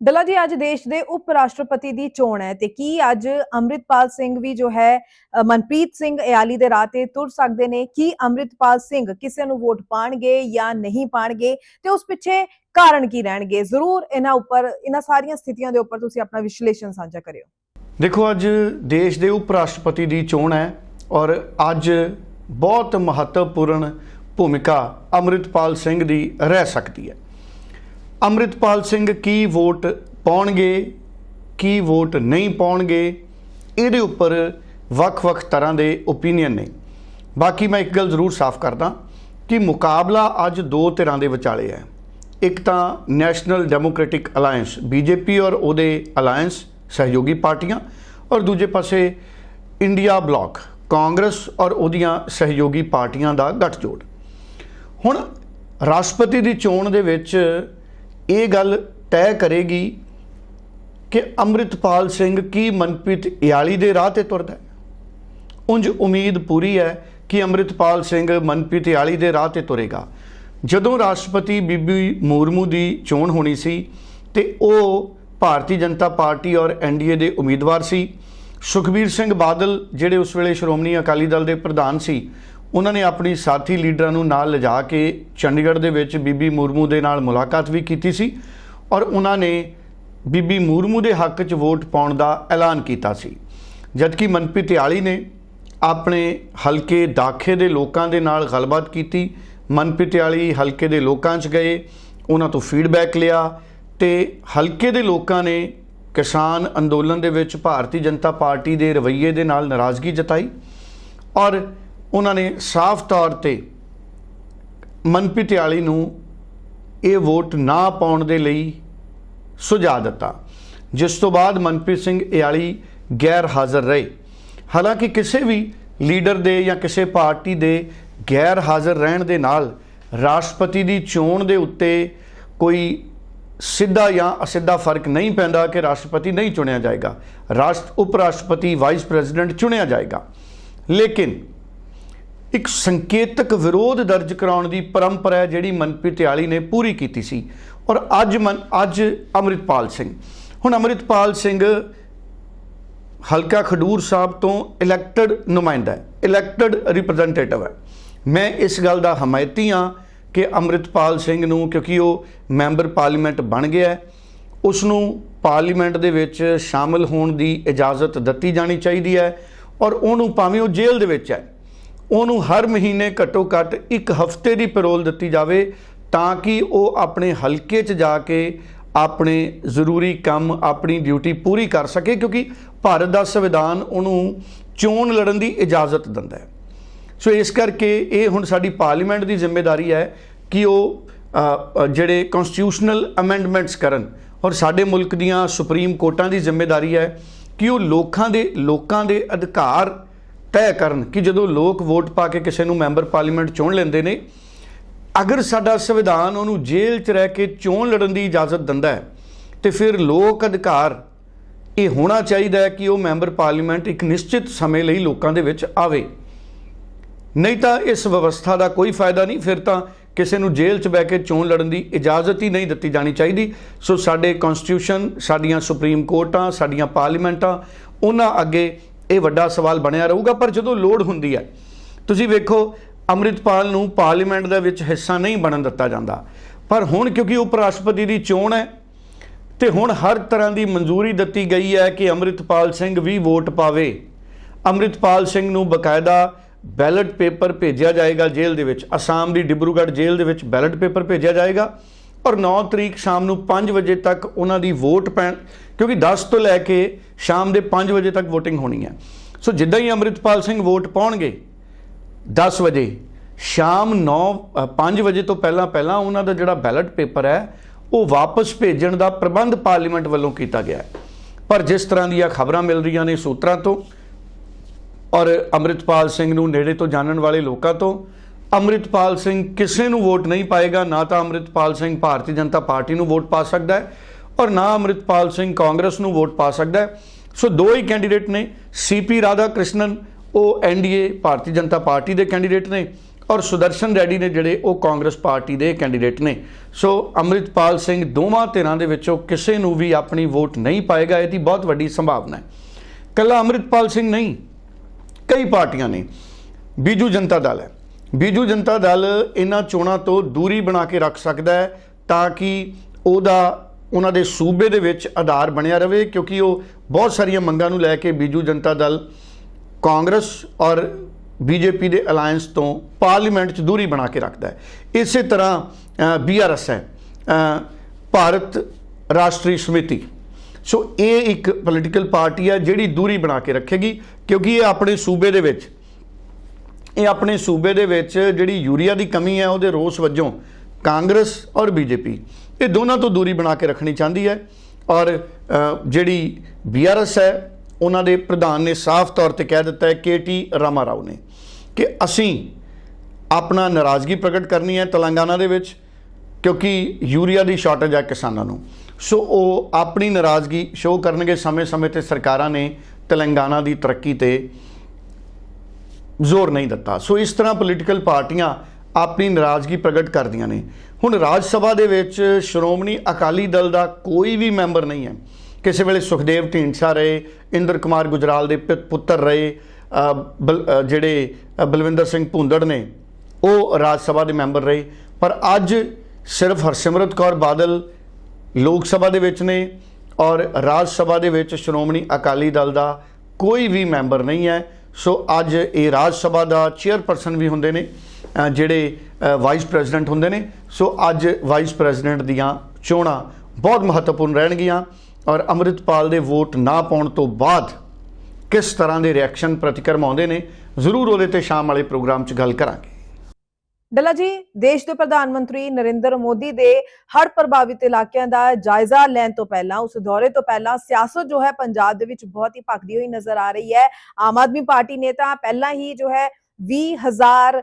ਡੱਲਾ ਜੀ, ਅੱਜ ਦੇਸ਼ ਦੇ ਉਪ ਰਾਸ਼ਟਰਪਤੀ ਦੀ ਚੋਣ ਹੈ ਤੇ ਕੀ ਅੱਜ ਅੰਮ੍ਰਿਤਪਾਲ ਸਿੰਘ ਵੀ ਜੋ ਹੈ ਮਨਪ੍ਰੀਤ ਸਿੰਘ ਇਆਲੀ ਦੇ ਰਾਹ ਤੇ ਤੁਰ ਸਕਦੇ ਨੇ? ਕੀ ਅੰਮ੍ਰਿਤਪਾਲ ਸਿੰਘ ਕਿਸੇ ਨੂੰ ਵੋਟ ਪਾਣਗੇ ਜਾਂ ਨਹੀਂ ਪਾਣਗੇ? ਤੇ ਉਸ ਪਿੱਛੇ ਕਾਰਨ ਕੀ ਰਹਿਣਗੇ? ਜ਼ਰੂਰ ਇਹਨਾਂ ਉੱਪਰ, ਇਹਨਾਂ ਸਾਰੀਆਂ ਸਥਿਤੀਆਂ ਦੇ ਉੱਪਰ ਤੁਸੀਂ ਆਪਣਾ ਵਿਸ਼ਲੇਸ਼ਣ ਸਾਂਝਾ ਕਰਿਓ। ਦੇਖੋ, ਅੱਜ ਦੇਸ਼ ਦੇ ਉਪ ਰਾਸ਼ਟਰਪਤੀ ਦੀ ਚੋਣ ਹੈ ਔਰ ਅੱਜ ਬਹੁਤ ਮਹੱਤਵਪੂਰਨ ਭੂਮਿਕਾ ਅੰਮ੍ਰਿਤਪਾਲ ਸਿੰਘ ਦੀ ਰਹਿ ਸਕਦੀ ਹੈ। ਅੰਮ੍ਰਿਤਪਾਲ ਸਿੰਘ ਕੀ ਵੋਟ ਪਾਉਣਗੇ, ਕੀ ਵੋਟ ਨਹੀਂ ਪਾਉਣਗੇ, ਇਹਦੇ ਉੱਪਰ ਵੱਖ-ਵੱਖ ਤਰ੍ਹਾਂ ਦੇ ਓਪੀਨੀਅਨ ਨੇ। ਬਾਕੀ ਮੈਂ ਇੱਕ ਗੱਲ ਜ਼ਰੂਰ ਸਾਫ਼ ਕਰਦਾ ਕਿ ਮੁਕਾਬਲਾ ਅੱਜ ਦੋ ਧਿਰਾਂ ਦੇ ਵਿਚਾਲੇ ਹੈ। ਇੱਕ ਤਾਂ ਨੈਸ਼ਨਲ ਡੈਮੋਕ੍ਰੈਟਿਕ ਅਲਾਈਅੰਸ ਬੀਜੇਪੀ ਔਰ ਉਹਦੇ ਅਲਾਈਅੰਸ ਸਹਿਯੋਗੀ ਪਾਰਟੀਆਂ ਔਰ ਦੂਜੇ ਪਾਸੇ ਇੰਡੀਆ ਬਲੌਕ ਕਾਂਗਰਸ ਔਰ ਉਹਦੀਆਂ ਸਹਿਯੋਗੀ ਪਾਰਟੀਆਂ ਦਾ ਗੱਠਜੋੜ। ਹੁਣ ਰਾਸ਼ਟਰਪਤੀ ਦੀ ਚੋਣ ਦੇ ਵਿੱਚ ਇਹ ਗੱਲ ਤੈਅ ਕਰੇਗੀ ਕਿ ਅੰਮ੍ਰਿਤਪਾਲ ਸਿੰਘ ਕੀ ਮਨਪ੍ਰੀਤ ਇਆਲੀ ਦੇ ਰਾਹ ਤੇ ਤੁਰਦਾ ਹੈ। ਉਂਝ ਉਮੀਦ ਪੂਰੀ ਹੈ ਕਿ ਅੰਮ੍ਰਿਤਪਾਲ ਸਿੰਘ ਮਨਪ੍ਰੀਤ ਇਆਲੀ ਦੇ ਰਾਹ ਤੇ ਤੁਰੇਗਾ। ਜਦੋਂ ਰਾਸ਼ਟਰਪਤੀ ਬੀਬੀ ਮੂਰਮੂ ਦੀ ਚੋਣ ਹੋਣੀ ਸੀ ਤੇ ਉਹ ਭਾਰਤੀ ਜਨਤਾ ਪਾਰਟੀ ਔਰ ਐਨਡੀਏ ਦੇ ਉਮੀਦਵਾਰ ਸੀ, ਸੁਖਬੀਰ ਸਿੰਘ ਬਾਦਲ, ਜਿਹੜੇ ਉਸ ਵੇਲੇ ਸ਼੍ਰੋਮਣੀ ਅਕਾਲੀ ਦਲ ਦੇ ਪ੍ਰਧਾਨ ਸੀ ਉਹਨਾਂ ਨੇ ਆਪਣੀ ਸਾਥੀ ਲੀਡਰਾਂ ਨੂੰ ਨਾਲ ਲਿਜਾ ਕੇ ਚੰਡੀਗੜ੍ਹ ਦੇ ਵਿੱਚ ਬੀਬੀ ਮੁਰਮੂ ਦੇ ਨਾਲ ਮੁਲਾਕਾਤ ਵੀ ਕੀਤੀ ਸੀ ਔਰ ਉਹਨਾਂ ਨੇ ਬੀਬੀ ਮੁਰਮੂ ਦੇ ਹੱਕ 'ਚ ਵੋਟ ਪਾਉਣ ਦਾ ਐਲਾਨ ਕੀਤਾ ਸੀ। ਜਦਕਿ ਮਨਪ੍ਰੀਤ ਇਆਲੀ ਨੇ ਆਪਣੇ ਹਲਕੇ ਦਾਖੇ ਦੇ ਲੋਕਾਂ ਦੇ ਨਾਲ ਗੱਲਬਾਤ ਕੀਤੀ, ਮਨਪ੍ਰੀਤ ਇਆਲੀ ਹਲਕੇ ਦੇ ਲੋਕਾਂ 'ਚ ਗਏ, ਉਹਨਾਂ ਤੋਂ ਫੀਡਬੈਕ ਲਿਆ ਤੇ ਹਲਕੇ ਦੇ ਲੋਕਾਂ ਨੇ ਕਿਸਾਨ ਅੰਦੋਲਨ ਦੇ ਵਿੱਚ ਭਾਰਤੀ ਜਨਤਾ ਪਾਰਟੀ ਦੇ ਰਵੱਈਏ ਦੇ ਨਾਲ ਨਾਰਾਜ਼ਗੀ ਜਤਾਈ ਔਰ ਉਹਨਾਂ ਨੇ ਸਾਫ਼ ਤੌਰ ਤੇ ਮਨਪ੍ਰੀਤ ਇਆਲੀ ਨੂੰ ਇਹ ਵੋਟ ਨਾ ਪਾਉਣ ਦੇ ਲਈ ਸੁਝਾਅ ਦਿੱਤਾ, ਜਿਸ ਤੋਂ ਬਾਅਦ ਮਨਪ੍ਰੀਤ ਸਿੰਘ ਇਆਲੀ ਗੈਰ ਹਾਜ਼ਰ ਰਹੇ। ਹਾਲਾਂਕਿ ਕਿਸੇ ਵੀ ਲੀਡਰ ਦੇ ਜਾਂ ਕਿਸੇ ਪਾਰਟੀ ਦੇ ਗੈਰ ਹਾਜ਼ਰ ਰਹਿਣ ਦੇ ਨਾਲ ਰਾਸ਼ਟਰਪਤੀ ਦੀ ਚੋਣ ਦੇ ਉੱਤੇ ਕੋਈ ਸਿੱਧਾ ਜਾਂ ਅਸਿੱਧਾ ਫ਼ਰਕ ਨਹੀਂ ਪੈਂਦਾ ਕਿ ਰਾਸ਼ਟਰਪਤੀ ਨਹੀਂ ਚੁਣਿਆ ਜਾਏਗਾ। ਰਾਸ਼ਟਰ ਉਪ ਰਾਸ਼ਟਰਪਤੀ ਵਾਈਸ ਪ੍ਰੈਜ਼ੀਡੈਂਟ ਚੁਣਿਆ ਜਾਏਗਾ। ਲੇਕਿਨ ਇੱਕ ਸੰਕੇਤਕ ਵਿਰੋਧ ਦਰਜ ਕਰਾਉਣ ਦੀ ਪਰੰਪਰਾ ਹੈ ਜਿਹੜੀ ਮਨਪ੍ਰੀਤ ਇਆਲੀ ਨੇ ਪੂਰੀ ਕੀਤੀ ਸੀ। ਔਰ ਅੱਜ ਮਨ, ਅੱਜ ਅੰਮ੍ਰਿਤਪਾਲ ਸਿੰਘ। ਹੁਣ ਅੰਮ੍ਰਿਤਪਾਲ ਸਿੰਘ ਹਲਕਾ ਖਡੂਰ ਸਾਹਿਬ ਤੋਂ ਇਲੈਕਟਡ ਨੁਮਾਇੰਦਾ ਹੈ। ਇਲੈਕਟਡ ਰਿਪਰੈਜ਼ੈਂਟੇਟਿਵ ਹੈ। ਮੈਂ ਇਸ ਗੱਲ ਦਾ ਹਮਾਇਤੀ ਹਾਂ ਕਿ ਅੰਮ੍ਰਿਤਪਾਲ ਸਿੰਘ ਨੂੰ, ਕਿਉਂਕਿ ਉਹ ਮੈਂਬਰ ਪਾਰਲੀਮੈਂਟ ਬਣ ਗਿਆ ਹੈ ਉਸ ਨੂੰ ਪਾਰਲੀਮੈਂਟ ਦੇ ਵਿੱਚ ਸ਼ਾਮਲ ਹੋਣ ਦੀ ਇਜਾਜ਼ਤ ਦਿੱਤੀ ਜਾਣੀ ਚਾਹੀਦੀ ਹੈ ਔਰ ਉਹਨੂੰ ਭਾਵੇਂ ਉਹ ਜੇਲ੍ਹ ਦੇ ਵਿੱਚ ਹੈ। ਉਹਨੂੰ ਹਰ ਮਹੀਨੇ ਘੱਟੋ ਘੱਟ ਇੱਕ ਹਫ਼ਤੇ ਦੀ ਪੈਰੋਲ ਦਿੱਤੀ ਜਾਵੇ ਤਾਂ ਕਿ ਉਹ ਆਪਣੇ ਹਲਕੇ 'ਚ ਜਾ ਕੇ ਆਪਣੇ ਜ਼ਰੂਰੀ ਕੰਮ, ਆਪਣੀ ਡਿਊਟੀ ਪੂਰੀ ਕਰ ਸਕੇ ਕਿਉਂਕਿ ਭਾਰਤ ਦਾ ਸੰਵਿਧਾਨ ਉਹਨੂੰ ਚੋਣ ਲੜਨ ਦੀ ਇਜਾਜ਼ਤ ਦਿੰਦਾ ਹੈ। ਸੋ ਇਸ ਕਰਕੇ ਇਹ ਹੁਣ ਸਾਡੀ ਪਾਰਲੀਮੈਂਟ ਦੀ ਜ਼ਿੰਮੇਵਾਰੀ ਹੈ ਕਿ ਉਹ ਜਿਹੜੇ ਕਨਸਟੀਟਿਊਸ਼ਨਲ ਅਮੈਂਡਮੈਂਟਸ ਕਰਨ ਔਰ ਸਾਡੇ ਮੁਲਕ ਦੀਆਂ ਸੁਪਰੀਮ ਕੋਰਟਾਂ ਦੀ ਜ਼ਿੰਮੇਵਾਰੀ ਹੈ ਕਿ ਉਹ ਲੋਕਾਂ ਦੇ ਲੋਕਾਂ ਦੇ ਅਧਿਕਾਰ ਤੈਅ ਕਰਨ ਕਿ ਜਦੋਂ ਲੋਕ ਵੋਟ ਪਾ ਕੇ ਕਿਸੇ ਨੂੰ ਮੈਂਬਰ ਪਾਰਲੀਮੈਂਟ ਚੁਣ ਲੈਂਦੇ ਨੇ, ਅਗਰ ਸਾਡਾ ਸੰਵਿਧਾਨ ਉਹਨੂੰ ਜੇਲ੍ਹ 'ਚ ਰਹਿ ਕੇ ਚੋਣ ਲੜਨ ਦੀ ਇਜਾਜ਼ਤ ਦਿੰਦਾ ਹੈ, ਤੇ ਫਿਰ ਲੋਕ ਅਧਿਕਾਰ, ਇਹ ਹੋਣਾ ਚਾਹੀਦਾ ਹੈ ਕਿ ਉਹ ਮੈਂਬਰ ਪਾਰਲੀਮੈਂਟ ਇੱਕ ਨਿਸ਼ਚਿਤ ਸਮੇਂ ਲਈ ਲੋਕਾਂ ਦੇ ਵਿੱਚ ਆਵੇ। ਨਹੀਂ ਤਾਂ ਇਸ ਵਿਵਸਥਾ ਦਾ ਕੋਈ ਫਾਇਦਾ ਨਹੀਂ, ਫਿਰ ਤਾਂ ਕਿਸੇ ਨੂੰ ਜੇਲ੍ਹ 'ਚ ਬਹਿ ਕੇ ਚੋਣ ਲੜਨ ਦੀ ਇਜਾਜ਼ਤ ਹੀ ਨਹੀਂ ਦਿੱਤੀ ਜਾਣੀ ਚਾਹੀਦੀ। ਸੋ ਸਾਡੇ ਕਨਸਟੀਟਿਊਸ਼ਨ ਸਾਡੀਆਂ ਸੁਪਰੀਮ ਕੋਰਟਾਂ, ਸਾਡੀਆਂ ਪਾਰਲੀਮੈਂਟਾਂ, ਉਹਨਾਂ ਅੱਗੇ ਇਹ ਵੱਡਾ ਸਵਾਲ ਬਣਿਆ ਰਹੂਗਾ, ਪਰ ਜਦੋਂ ਲੋੜ ਹੁੰਦੀ ਹੈ, ਤੁਸੀਂ ਵੇਖੋ, ਅੰਮ੍ਰਿਤਪਾਲ ਨੂੰ ਪਾਰਲੀਮੈਂਟ ਦੇ ਵਿੱਚ ਹਿੱਸਾ ਨਹੀਂ ਬਣਨ ਦਿੱਤਾ ਜਾਂਦਾ। ਪਰ ਹੁਣ ਕਿਉਂਕਿ ਉਪ ਰਾਸ਼ਟਰਪਤੀ ਦੀ ਚੋਣ ਹੈ, ਤੇ ਹੁਣ ਹਰ ਤਰ੍ਹਾਂ ਦੀ ਮਨਜ਼ੂਰੀ ਦਿੱਤੀ ਗਈ ਹੈ ਕਿ ਅੰਮ੍ਰਿਤਪਾਲ ਸਿੰਘ ਵੀ ਵੋਟ ਪਾਵੇ। ਅੰਮ੍ਰਿਤਪਾਲ ਸਿੰਘ ਨੂੰ ਬਕਾਇਦਾ ਬੈਲਟ ਪੇਪਰ ਭੇਜਿਆ ਜਾਏਗਾ ਜੇਲ੍ਹ ਦੇ ਵਿੱਚ। ਅਸਾਮ ਦੀ ਡਿਬਰੂਗੜ੍ਹ ਜੇਲ੍ਹ ਦੇ ਵਿੱਚ ਬੈਲਟ ਪੇਪਰ ਭੇਜਿਆ ਜਾਏਗਾ। ਔਰ 9 ਤਰੀਕ ਸ਼ਾਮ ਨੂੰ 5 ਵਜੇ ਤੱਕ ਉਹਨਾਂ ਦੀ ਵੋਟ ਪੈਣ, ਕਿਉਂਕਿ 10 ਤੋਂ ਲੈ ਕੇ ਸ਼ਾਮ ਦੇ 5 ਵਜੇ ਤੱਕ VOTING ਹੋਣੀ ਹੈ। ਸੋ ਜਿੱਦਾਂ ਹੀ ਅੰਮ੍ਰਿਤਪਾਲ ਸਿੰਘ ਵੋਟ ਪਾਉਣਗੇ 10 ਵਜੇ, ਸ਼ਾਮ 9 5 ਵਜੇ ਤੋਂ ਪਹਿਲਾਂ ਪਹਿਲਾਂ ਉਹਨਾਂ ਦਾ ਜਿਹੜਾ ਬੈਲਟ ਪੇਪਰ ਹੈ, ਉਹ ਵਾਪਸ ਭੇਜਣ ਦਾ ਪ੍ਰਬੰਧ ਪਾਰਲੀਮੈਂਟ ਵੱਲੋਂ ਕੀਤਾ ਗਿਆ ਪਰ ਜਿਸ ਤਰ੍ਹਾਂ ਦੀਆਂ ਖਬਰਾਂ ਮਿਲ ਰਹੀਆਂ ਨੇ ਸੂਤਰਾਂ ਤੋਂ, ਔਰ ਅੰਮ੍ਰਿਤਪਾਲ ਸਿੰਘ ਨੂੰ ਨੇੜੇ ਤੋਂ ਜਾਣਨ ਵਾਲੇ ਲੋਕਾਂ ਤੋਂ ਅੰਮ੍ਰਿਤਪਾਲ ਸਿੰਘ ਕਿਸੇ ਨੂੰ ਵੋਟ ਨਹੀਂ ਪਾਏਗਾ, ਨਾ ਤਾਂ ਅੰਮ੍ਰਿਤਪਾਲ ਸਿੰਘ ਭਾਰਤੀ ਜਨਤਾ ਪਾਰਟੀ ਨੂੰ ਵੋਟ ਪਾ ਸਕਦਾ ਹੈ ਔਰ ਨਾ ਅੰਮ੍ਰਿਤਪਾਲ ਸਿੰਘ ਕਾਂਗਰਸ ਨੂੰ ਵੋਟ ਪਾ ਸਕਦਾ ਹੈ। ਸੋ ਦੋ ਹੀ ਕੈਂਡੀਡੇਟ ਨੇ ਸੀਪੀ ਰਾਧਾ ਕ੍ਰਿਸ਼ਨਨ ਉਹ ਐਨਡੀਏ ਭਾਰਤੀ ਜਨਤਾ ਪਾਰਟੀ ਦੇ ਕੈਂਡੀਡੇਟ ਨੇ ਔਰ ਸੁਦਰਸ਼ਨ ਰੈਡੀ ਨੇ ਜਿਹੜੇ ਉਹ ਕਾਂਗਰਸ ਪਾਰਟੀ ਦੇ ਕੈਂਡੀਡੇਟ ਨੇ। ਸੋ ਅੰਮ੍ਰਿਤਪਾਲ ਸਿੰਘ ਦੋਵਾਂ ਧਿਰਾਂ ਦੇ ਵਿੱਚੋਂ ਕਿਸੇ ਨੂੰ ਵੀ ਆਪਣੀ ਵੋਟ ਨਹੀਂ ਪਾਏਗਾ ਇਹਦੀ ਬਹੁਤ ਵੱਡੀ ਸੰਭਾਵਨਾ ਹੈ। ਕੱਲਾ ਅੰਮ੍ਰਿਤਪਾਲ ਸਿੰਘ ਨਹੀਂ, ਕਈ ਪਾਰਟੀਆਂ ਨੇ। ਬੀਜੂ ਜਨਤਾ ਦਲ ਹੈ। ਬੀਜੂ ਜਨਤਾ ਦਲ ਇਹਨਾਂ ਚੋਣਾਂ ਤੋਂ ਦੂਰੀ ਬਣਾ ਕੇ ਰੱਖ ਸਕਦਾ ਹੈ ਤਾਂ ਕਿ ਉਹਦਾ, ਉਹਨਾਂ ਦੇ ਸੂਬੇ ਦੇ ਵਿੱਚ ਆਧਾਰ ਬਣਿਆ ਰਹੇ, ਕਿਉਂਕਿ ਉਹ ਬਹੁਤ ਸਾਰੀਆਂ ਮੰਗਾਂ ਨੂੰ ਲੈ ਕੇ ਬੀਜੂ ਜਨਤਾ ਦਲ ਕਾਂਗਰਸ ਔਰ ਬੀਜੇਪੀ ਦੇ ਅਲਾਈਅੰਸ ਤੋਂ ਪਾਰਲੀਮੈਂਟ 'ਚ ਦੂਰੀ ਬਣਾ ਕੇ ਰੱਖਦਾ ਹੈ। ਇਸੇ ਤਰ੍ਹਾਂ ਬੀਆਰਐਸ ਹੈ ਭਾਰਤ ਰਾਸ਼ਟਰੀ ਸਮਿਤੀ। ਸੋ ਇਹ ਇੱਕ ਪੋਲੀਟੀਕਲ ਪਾਰਟੀ ਹੈ ਜਿਹੜੀ ਦੂਰੀ ਬਣਾ ਕੇ ਰੱਖੇਗੀ, ਕਿਉਂਕਿ ਇਹ ਆਪਣੇ ਸੂਬੇ ਦੇ ਵਿੱਚ ਇਹ ਆਪਣੇ ਸੂਬੇ ਦੇ ਵਿੱਚ ਜਿਹੜੀ ਯੂਰੀਆ ਦੀ ਕਮੀ ਹੈ ਉਹਦੇ ਰੋਸ ਵਜੋਂ ਕਾਂਗਰਸ ਔਰ ਬੀਜੇਪੀ ਇਹ ਦੋਨਾਂ ਤੋਂ ਦੂਰੀ ਬਣਾ ਕੇ ਰੱਖਣੀ ਚਾਹੁੰਦੀ ਹੈ ਔਰ ਅ, ਜਿਹੜੀ ਬੀਆਰਐਸ ਹੈ ਉਹਨਾਂ ਦੇ ਪ੍ਰਧਾਨ ਨੇ ਸਾਫ਼ ਤੌਰ ਤੇ ਕਹਿ ਦਿੱਤਾ ਹੈ ਕੇਟੀ ਰਾਮਾ ਰਾਓ ਨੇ ਕਿ ਅਸੀਂ ਆਪਣਾ ਨਾਰਾਜ਼ਗੀ ਪ੍ਰਗਟ ਕਰਨੀ ਹੈ ਤੇਲੰਗਾਨਾ ਦੇ ਵਿੱਚ ਕਿਉਂਕਿ ਯੂਰੀਆ ਦੀ ਸ਼ਾਰਟੇਜ ਹੈ ਕਿਸਾਨਾਂ ਨੂੰ। ਸੋ ਉਹ ਆਪਣੀ ਨਾਰਾਜ਼ਗੀ ਸ਼ੋਅ ਕਰਨਗੇ ਸਮੇਂ-ਸਮੇਂ ਤੇ ਸਰਕਾਰਾਂ ਨੇ ਤੇਲੰਗਾਨਾ ਦੀ ਤਰੱਕੀ ਤੇ ਜ਼ੋਰ ਨਹੀਂ ਦਿੱਤਾ। ਸੋ ਇਸ ਤਰ੍ਹਾਂ ਪੋਲੀਟੀਕਲ ਪਾਰਟੀਆਂ ਆਪਣੀ ਨਾਰਾਜ਼ਗੀ ਪ੍ਰਗਟ ਕਰਦੀਆਂ ਨੇ। ਹੁਣ ਰਾਜ ਸਭਾ ਦੇ ਵਿੱਚ ਸ਼੍ਰੋਮਣੀ ਅਕਾਲੀ ਦਲ ਦਾ ਕੋਈ ਵੀ ਮੈਂਬਰ ਨਹੀਂ ਹੈ। ਕਿਸੇ ਵੇਲੇ ਸੁਖਦੇਵ ਢੀਂਡਸਾ ਰਹੇ, ਇੰਦਰ ਕੁਮਾਰ ਗੁਜਰਾਲ ਦੇ ਪਿ- ਪੁੱਤਰ ਰਹੇ ਬਲ- ਜਿਹੜੇ ਬਲਵਿੰਦਰ ਸਿੰਘ ਭੁੰਦੜ ਨੇ, ਉਹ ਰਾਜ ਸਭਾ ਦੇ ਮੈਂਬਰ ਰਹੇ। ਪਰ ਅੱਜ ਸਿਰਫ ਹਰਸਿਮਰਤ ਕੌਰ ਬਾਦਲ ਲੋਕ ਸਭਾ ਦੇ ਵਿੱਚ ਨੇ ਔਰ ਰਾਜ ਸਭਾ ਦੇ ਵਿੱਚ ਸ਼੍ਰੋਮਣੀ ਅਕਾਲੀ ਦਲ ਦਾ ਕੋਈ ਵੀ ਮੈਂਬਰ ਨਹੀਂ ਹੈ। ਸੋ ਅੱਜ ਇਹ ਰਾਜ ਸਭਾ ਦਾ ਚੇਅਰਪਰਸਨ ਵੀ ਹੁੰਦੇ ਨੇ ਜਿਹੜੇ ਵਾਈਸ ਪ੍ਰੈਜ਼ੀਡੈਂਟ ਹੁੰਦੇ ਨੇ। ਸੋ ਅੱਜ ਵਾਈਸ ਪ੍ਰੈਜ਼ੀਡੈਂਟ ਦੀਆਂ ਚੋਣਾਂ ਬਹੁਤ ਮਹੱਤਵਪੂਰਨ ਰਹਿਣਗੀਆਂ ਔਰ ਅੰਮ੍ਰਿਤਪਾਲ ਦੇ ਵੋਟ ਨਾ ਪਾਉਣ ਤੋਂ ਬਾਅਦ ਕਿਸ ਤਰ੍ਹਾਂ ਦੇ ਰਿਐਕਸ਼ਨ ਪ੍ਰਤੀਕਰਮ ਆਉਂਦੇ ਨੇ, ਜ਼ਰੂਰ ਉਹਦੇ ਤੇ ਸ਼ਾਮ ਵਾਲੇ ਪ੍ਰੋਗਰਾਮ 'ਚ ਗੱਲ ਕਰਾਂਗੇ। ਡੱਲਾ ਜੀ, ਦੇਸ਼ ਦੇ ਪ੍ਰਧਾਨ ਮੰਤਰੀ ਨਰਿੰਦਰ ਮੋਦੀ ਦੇ ਹੜ੍ਹ ਪ੍ਰਭਾਵਿਤ ਇਲਾਕਿਆਂ ਦਾ ਜਾਇਜ਼ਾ ਲੈਣ ਤੋਂ ਪਹਿਲਾਂ, ਉਸ ਦੌਰੇ ਤੋਂ ਪਹਿਲਾਂ ਸਿਆਸਤ ਜੋ ਹੈ ਪੰਜਾਬ ਦੇ ਵਿੱਚ ਬਹੁਤ ਹੀ ਭਖਦੀ ਹੋਈ ਨਜ਼ਰ ਆ ਰਹੀ ਹੈ। ਆਮ ਆਦਮੀ ਪਾਰਟੀ ਨੇ ਤਾਂ ਪਹਿਲਾਂ ਹੀ ਜੋ ਹੈ 20000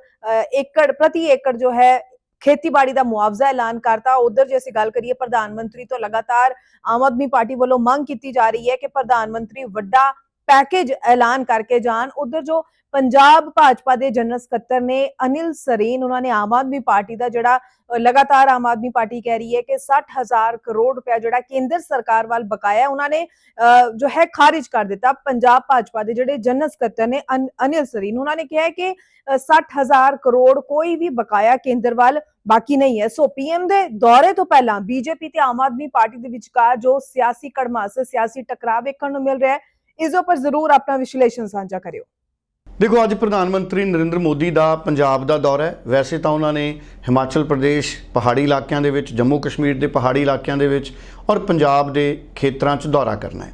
ਏਕੜ, ਪ੍ਰਤੀ ਏਕੜ ਜੋ ਹੈ ਖੇਤੀਬਾੜੀ ਦਾ ਮੁਆਵਜ਼ਾ ਐਲਾਨ ਕਰਤਾ। ਉਧਰ ਜੇ ਅਸੀਂ ਗੱਲ ਕਰੀਏ ਪ੍ਰਧਾਨ ਮੰਤਰੀ ਤੋਂ ਲਗਾਤਾਰ ਆਮ ਆਦਮੀ ਪਾਰਟੀ ਵੱਲੋਂ ਮੰਗ ਕੀਤੀ ਜਾ ਰਹੀ ਹੈ ਕਿ ਪ੍ਰਧਾਨ ਮੰਤਰੀ ਵੱਡਾ ਪੈਕੇਜ ਐਲਾਨ ਕਰਕੇ ਜਾਣ। ਉਧਰ ਜੋ ਪੰਜਾਬ ਭਾਜਪਾ ਦੇ ਜਨਰਲ ਸਕੱਤਰ ਨੇ ਅਨਿਲ ਸਰੀਨ ਉਹਨਾਂ ਨੇ ਆਮ ਆਦਮੀ ਪਾਰਟੀ ਦਾ ਜਿਹੜਾ ਲਗਾਤਾਰ ਆਮ ਆਦਮੀ ਪਾਰਟੀ ਕਹਿ ਰਹੀ ਹੈ ਕਿ 60000 ਕਰੋੜ ਰੁਪਇਆ ਜਿਹੜਾ ਕੇਂਦਰ ਸਰਕਾਰ ਵੱਲ ਬਕਾਇਆ ਉਹਨਾਂ ਨੇ ਅ, ਜੋ ਹੈ ਖਾਰਿਜ ਕਰ ਦਿੱਤਾ। ਪੰਜਾਬ ਭਾਜਪਾ ਦੇ ਜਿਹੜੇ ਜਨਰਲ ਸਕੱਤਰ ਨੇ ਅਨਿਲ ਸਰੀਨ ਉਹਨਾਂ ਨੇ ਕਿਹਾ ਕਿ ਅ, 60000 ਕਰੋੜ ਕੋਈ ਵੀ ਬਕਾਇਆ ਕੇਂਦਰ ਵੱਲ ਬਾਕੀ ਨਹੀਂ ਹੈ। ਸੋ ਪੀਐਮ ਦੇ ਦੌਰੇ ਤੋਂ ਪਹਿਲਾਂ ਬੀਜੇਪੀ ਤੇ ਆਮ ਆਦਮੀ ਪਾਰਟੀ ਦੇ ਵਿਚਕਾਰ ਜੋ ਸਿਆਸੀ ਕੜਮਾਸ ਸਿਆਸੀ ਟਕਰਾਅ ਵੇਖਣ ਨੂੰ ਮਿਲ ਰਿਹਾ ਹੈ ਇਸ ਉੱਪਰ ਜ਼ਰੂਰ ਆਪਣਾ ਵਿਸ਼ਲੇਸ਼ਣ ਸਾਂਝਾ ਕਰਿਓ। ਦੇਖੋ, ਅੱਜ ਪ੍ਰਧਾਨ ਮੰਤਰੀ ਨਰਿੰਦਰ ਮੋਦੀ ਦਾ ਪੰਜਾਬ ਦਾ ਦੌਰਾ ਹੈ। ਵੈਸੇ ਤਾਂ ਉਹਨਾਂ ਨੇ ਹਿਮਾਚਲ ਪ੍ਰਦੇਸ਼ ਪਹਾੜੀ ਇਲਾਕਿਆਂ ਦੇ ਵਿੱਚ, ਜੰਮੂ ਕਸ਼ਮੀਰ ਦੇ ਪਹਾੜੀ ਇਲਾਕਿਆਂ ਦੇ ਵਿੱਚ ਔਰ ਪੰਜਾਬ ਦੇ ਖੇਤਰਾਂ 'ਚ ਦੌਰਾ ਕਰਨਾ ਹੈ।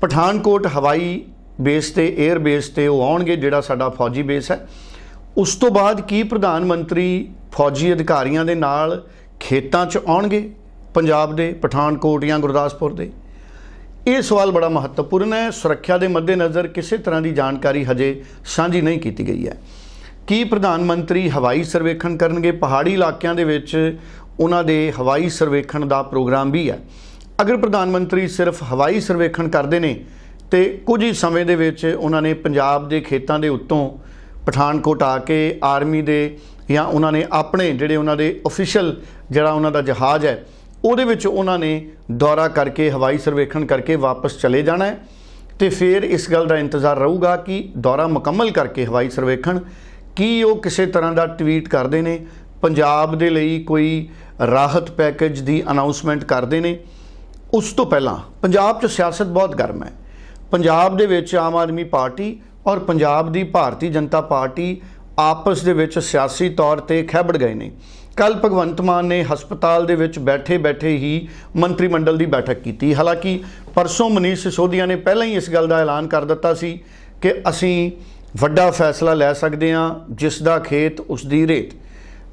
ਪਠਾਨਕੋਟ, ਹਵਾਈ ਬੇਸ ਤੇ 에ਅਰ ਬੇਸ ਤੇ ਉਹ ਆਉਣਗੇ, ਜਿਹੜਾ ਸਾਡਾ ਫੌਜੀ ਬੇਸ ਹੈ। ਉਸ ਤੋਂ ਬਾਅਦ ਕੀ ਪ੍ਰਧਾਨ ਮੰਤਰੀ ਫੌਜੀ ਅਧਿਕਾਰੀਆਂ ਦੇ ਨਾਲ ਖੇਤਾਂ 'ਚ ਆਉਣਗੇ? ਪੰਜਾਬ ਦੇ, ਪਠਾਨਕੋਟ ਜਾਂ ਗੁਰਦਾਸਪੁਰ ਦੇ? ਇਹ ਸਵਾਲ ਬੜਾ ਮਹੱਤਵਪੂਰਨ ਹੈ। ਸੁਰੱਖਿਆ ਦੇ ਮੱਦੇਨਜ਼ਰ ਕਿਸੇ ਤਰ੍ਹਾਂ ਦੀ ਜਾਣਕਾਰੀ ਹਜੇ ਸਾਂਝੀ ਨਹੀਂ ਕੀਤੀ ਗਈ ਹੈ। ਕੀ ਪ੍ਰਧਾਨ ਮੰਤਰੀ ਹਵਾਈ ਸਰਵੇਖਣ ਕਰਨਗੇ? ਪਹਾੜੀ ਇਲਾਕਿਆਂ ਦੇ ਵਿੱਚ ਉਹਨਾਂ ਦੇ ਹਵਾਈ ਸਰਵੇਖਣ ਦਾ ਪ੍ਰੋਗਰਾਮ ਵੀ ਹੈ। ਅਗਰ ਪ੍ਰਧਾਨ ਮੰਤਰੀ ਸਿਰਫ ਹਵਾਈ ਸਰਵੇਖਣ ਕਰਦੇ ਨੇ, ਤੇ ਕੁਝ ਹੀ ਸਮੇਂ ਦੇ ਵਿੱਚ ਉਹਨਾਂ ਨੇ ਪੰਜਾਬ ਦੇ ਖੇਤਾਂ ਦੇ ਉੱਤੋਂ ਪਠਾਨਕੋਟ ਆ ਕੇ ਆਰਮੀ ਦੇ ਜਾਂ ਉਹਨਾਂ ਨੇ ਆਪਣੇ ਜਿਹੜੇ ਉਹਨਾਂ ਦੇ ਅਫੀਸ਼ੀਅਲ ਜਿਹੜਾ ਉਹਨਾਂ ਦਾ ਜਹਾਜ਼ ਹੈ ਉਹਦੇ ਵਿੱਚ ਉਹਨਾਂ ਨੇ ਦੌਰਾ ਕਰਕੇ, ਹਵਾਈ ਸਰਵੇਖਣ ਕਰਕੇ ਵਾਪਸ ਚਲੇ ਜਾਣਾ ਹੈ ਤੇ ਫਿਰ ਇਸ ਗੱਲ ਦਾ ਇੰਤਜ਼ਾਰ ਰਹੂਗਾ ਕਿ ਦੌਰਾ ਮੁਕੰਮਲ ਕਰਕੇ ਹਵਾਈ ਸਰਵੇਖਣ ਕੀ ਉਹ ਕਿਸੇ ਤਰ੍ਹਾਂ ਦਾ ਟਵੀਟ ਕਰਦੇ ਨੇ, ਪੰਜਾਬ ਦੇ ਲਈ ਕੋਈ ਰਾਹਤ ਪੈਕੇਜ ਦੀ ਅਨਾਉਂਸਮੈਂਟ ਕਰਦੇ ਨੇ। ਉਸ ਤੋਂ ਪਹਿਲਾਂ ਪੰਜਾਬ 'ਚ ਸਿਆਸਤ ਬਹੁਤ ਗਰਮ ਹੈ। ਪੰਜਾਬ ਦੇ ਵਿੱਚ ਆਮ ਆਦਮੀ ਪਾਰਟੀ ਔਰ ਪੰਜਾਬ ਦੀ ਭਾਰਤੀ ਜਨਤਾ ਪਾਰਟੀ ਆਪਸ ਦੇ ਵਿੱਚ ਸਿਆਸੀ ਤੌਰ ਤੇ ਖੈਬੜ ਗਏ ਨੇ। ਕੱਲ ਭਗਵੰਤ ਮਾਨ ਨੇ ਹਸਪਤਾਲ ਦੇ ਵਿੱਚ ਬੈਠੇ-ਬੈਠੇ ਹੀ ਮੰਤਰੀ ਮੰਡਲ ਦੀ ਬੈਠਕ ਕੀਤੀ। ਹਾਲਾਂਕਿ ਪਰਸੋਂ ਮਨੀਸ਼ ਸਿਸੋਦੀਆ ਨੇ ਪਹਿਲਾਂ ਹੀ ਇਸ ਗੱਲ ਦਾ ਐਲਾਨ ਕਰ ਦਿੱਤਾ ਸੀ ਕਿ ਅਸੀਂ ਵੱਡਾ ਫੈਸਲਾ ਲੈ ਸਕਦੇ ਹਾਂ, ਜਿਸ ਦਾ ਖੇਤ ਉਸ ਦੀ ਰੇਤ।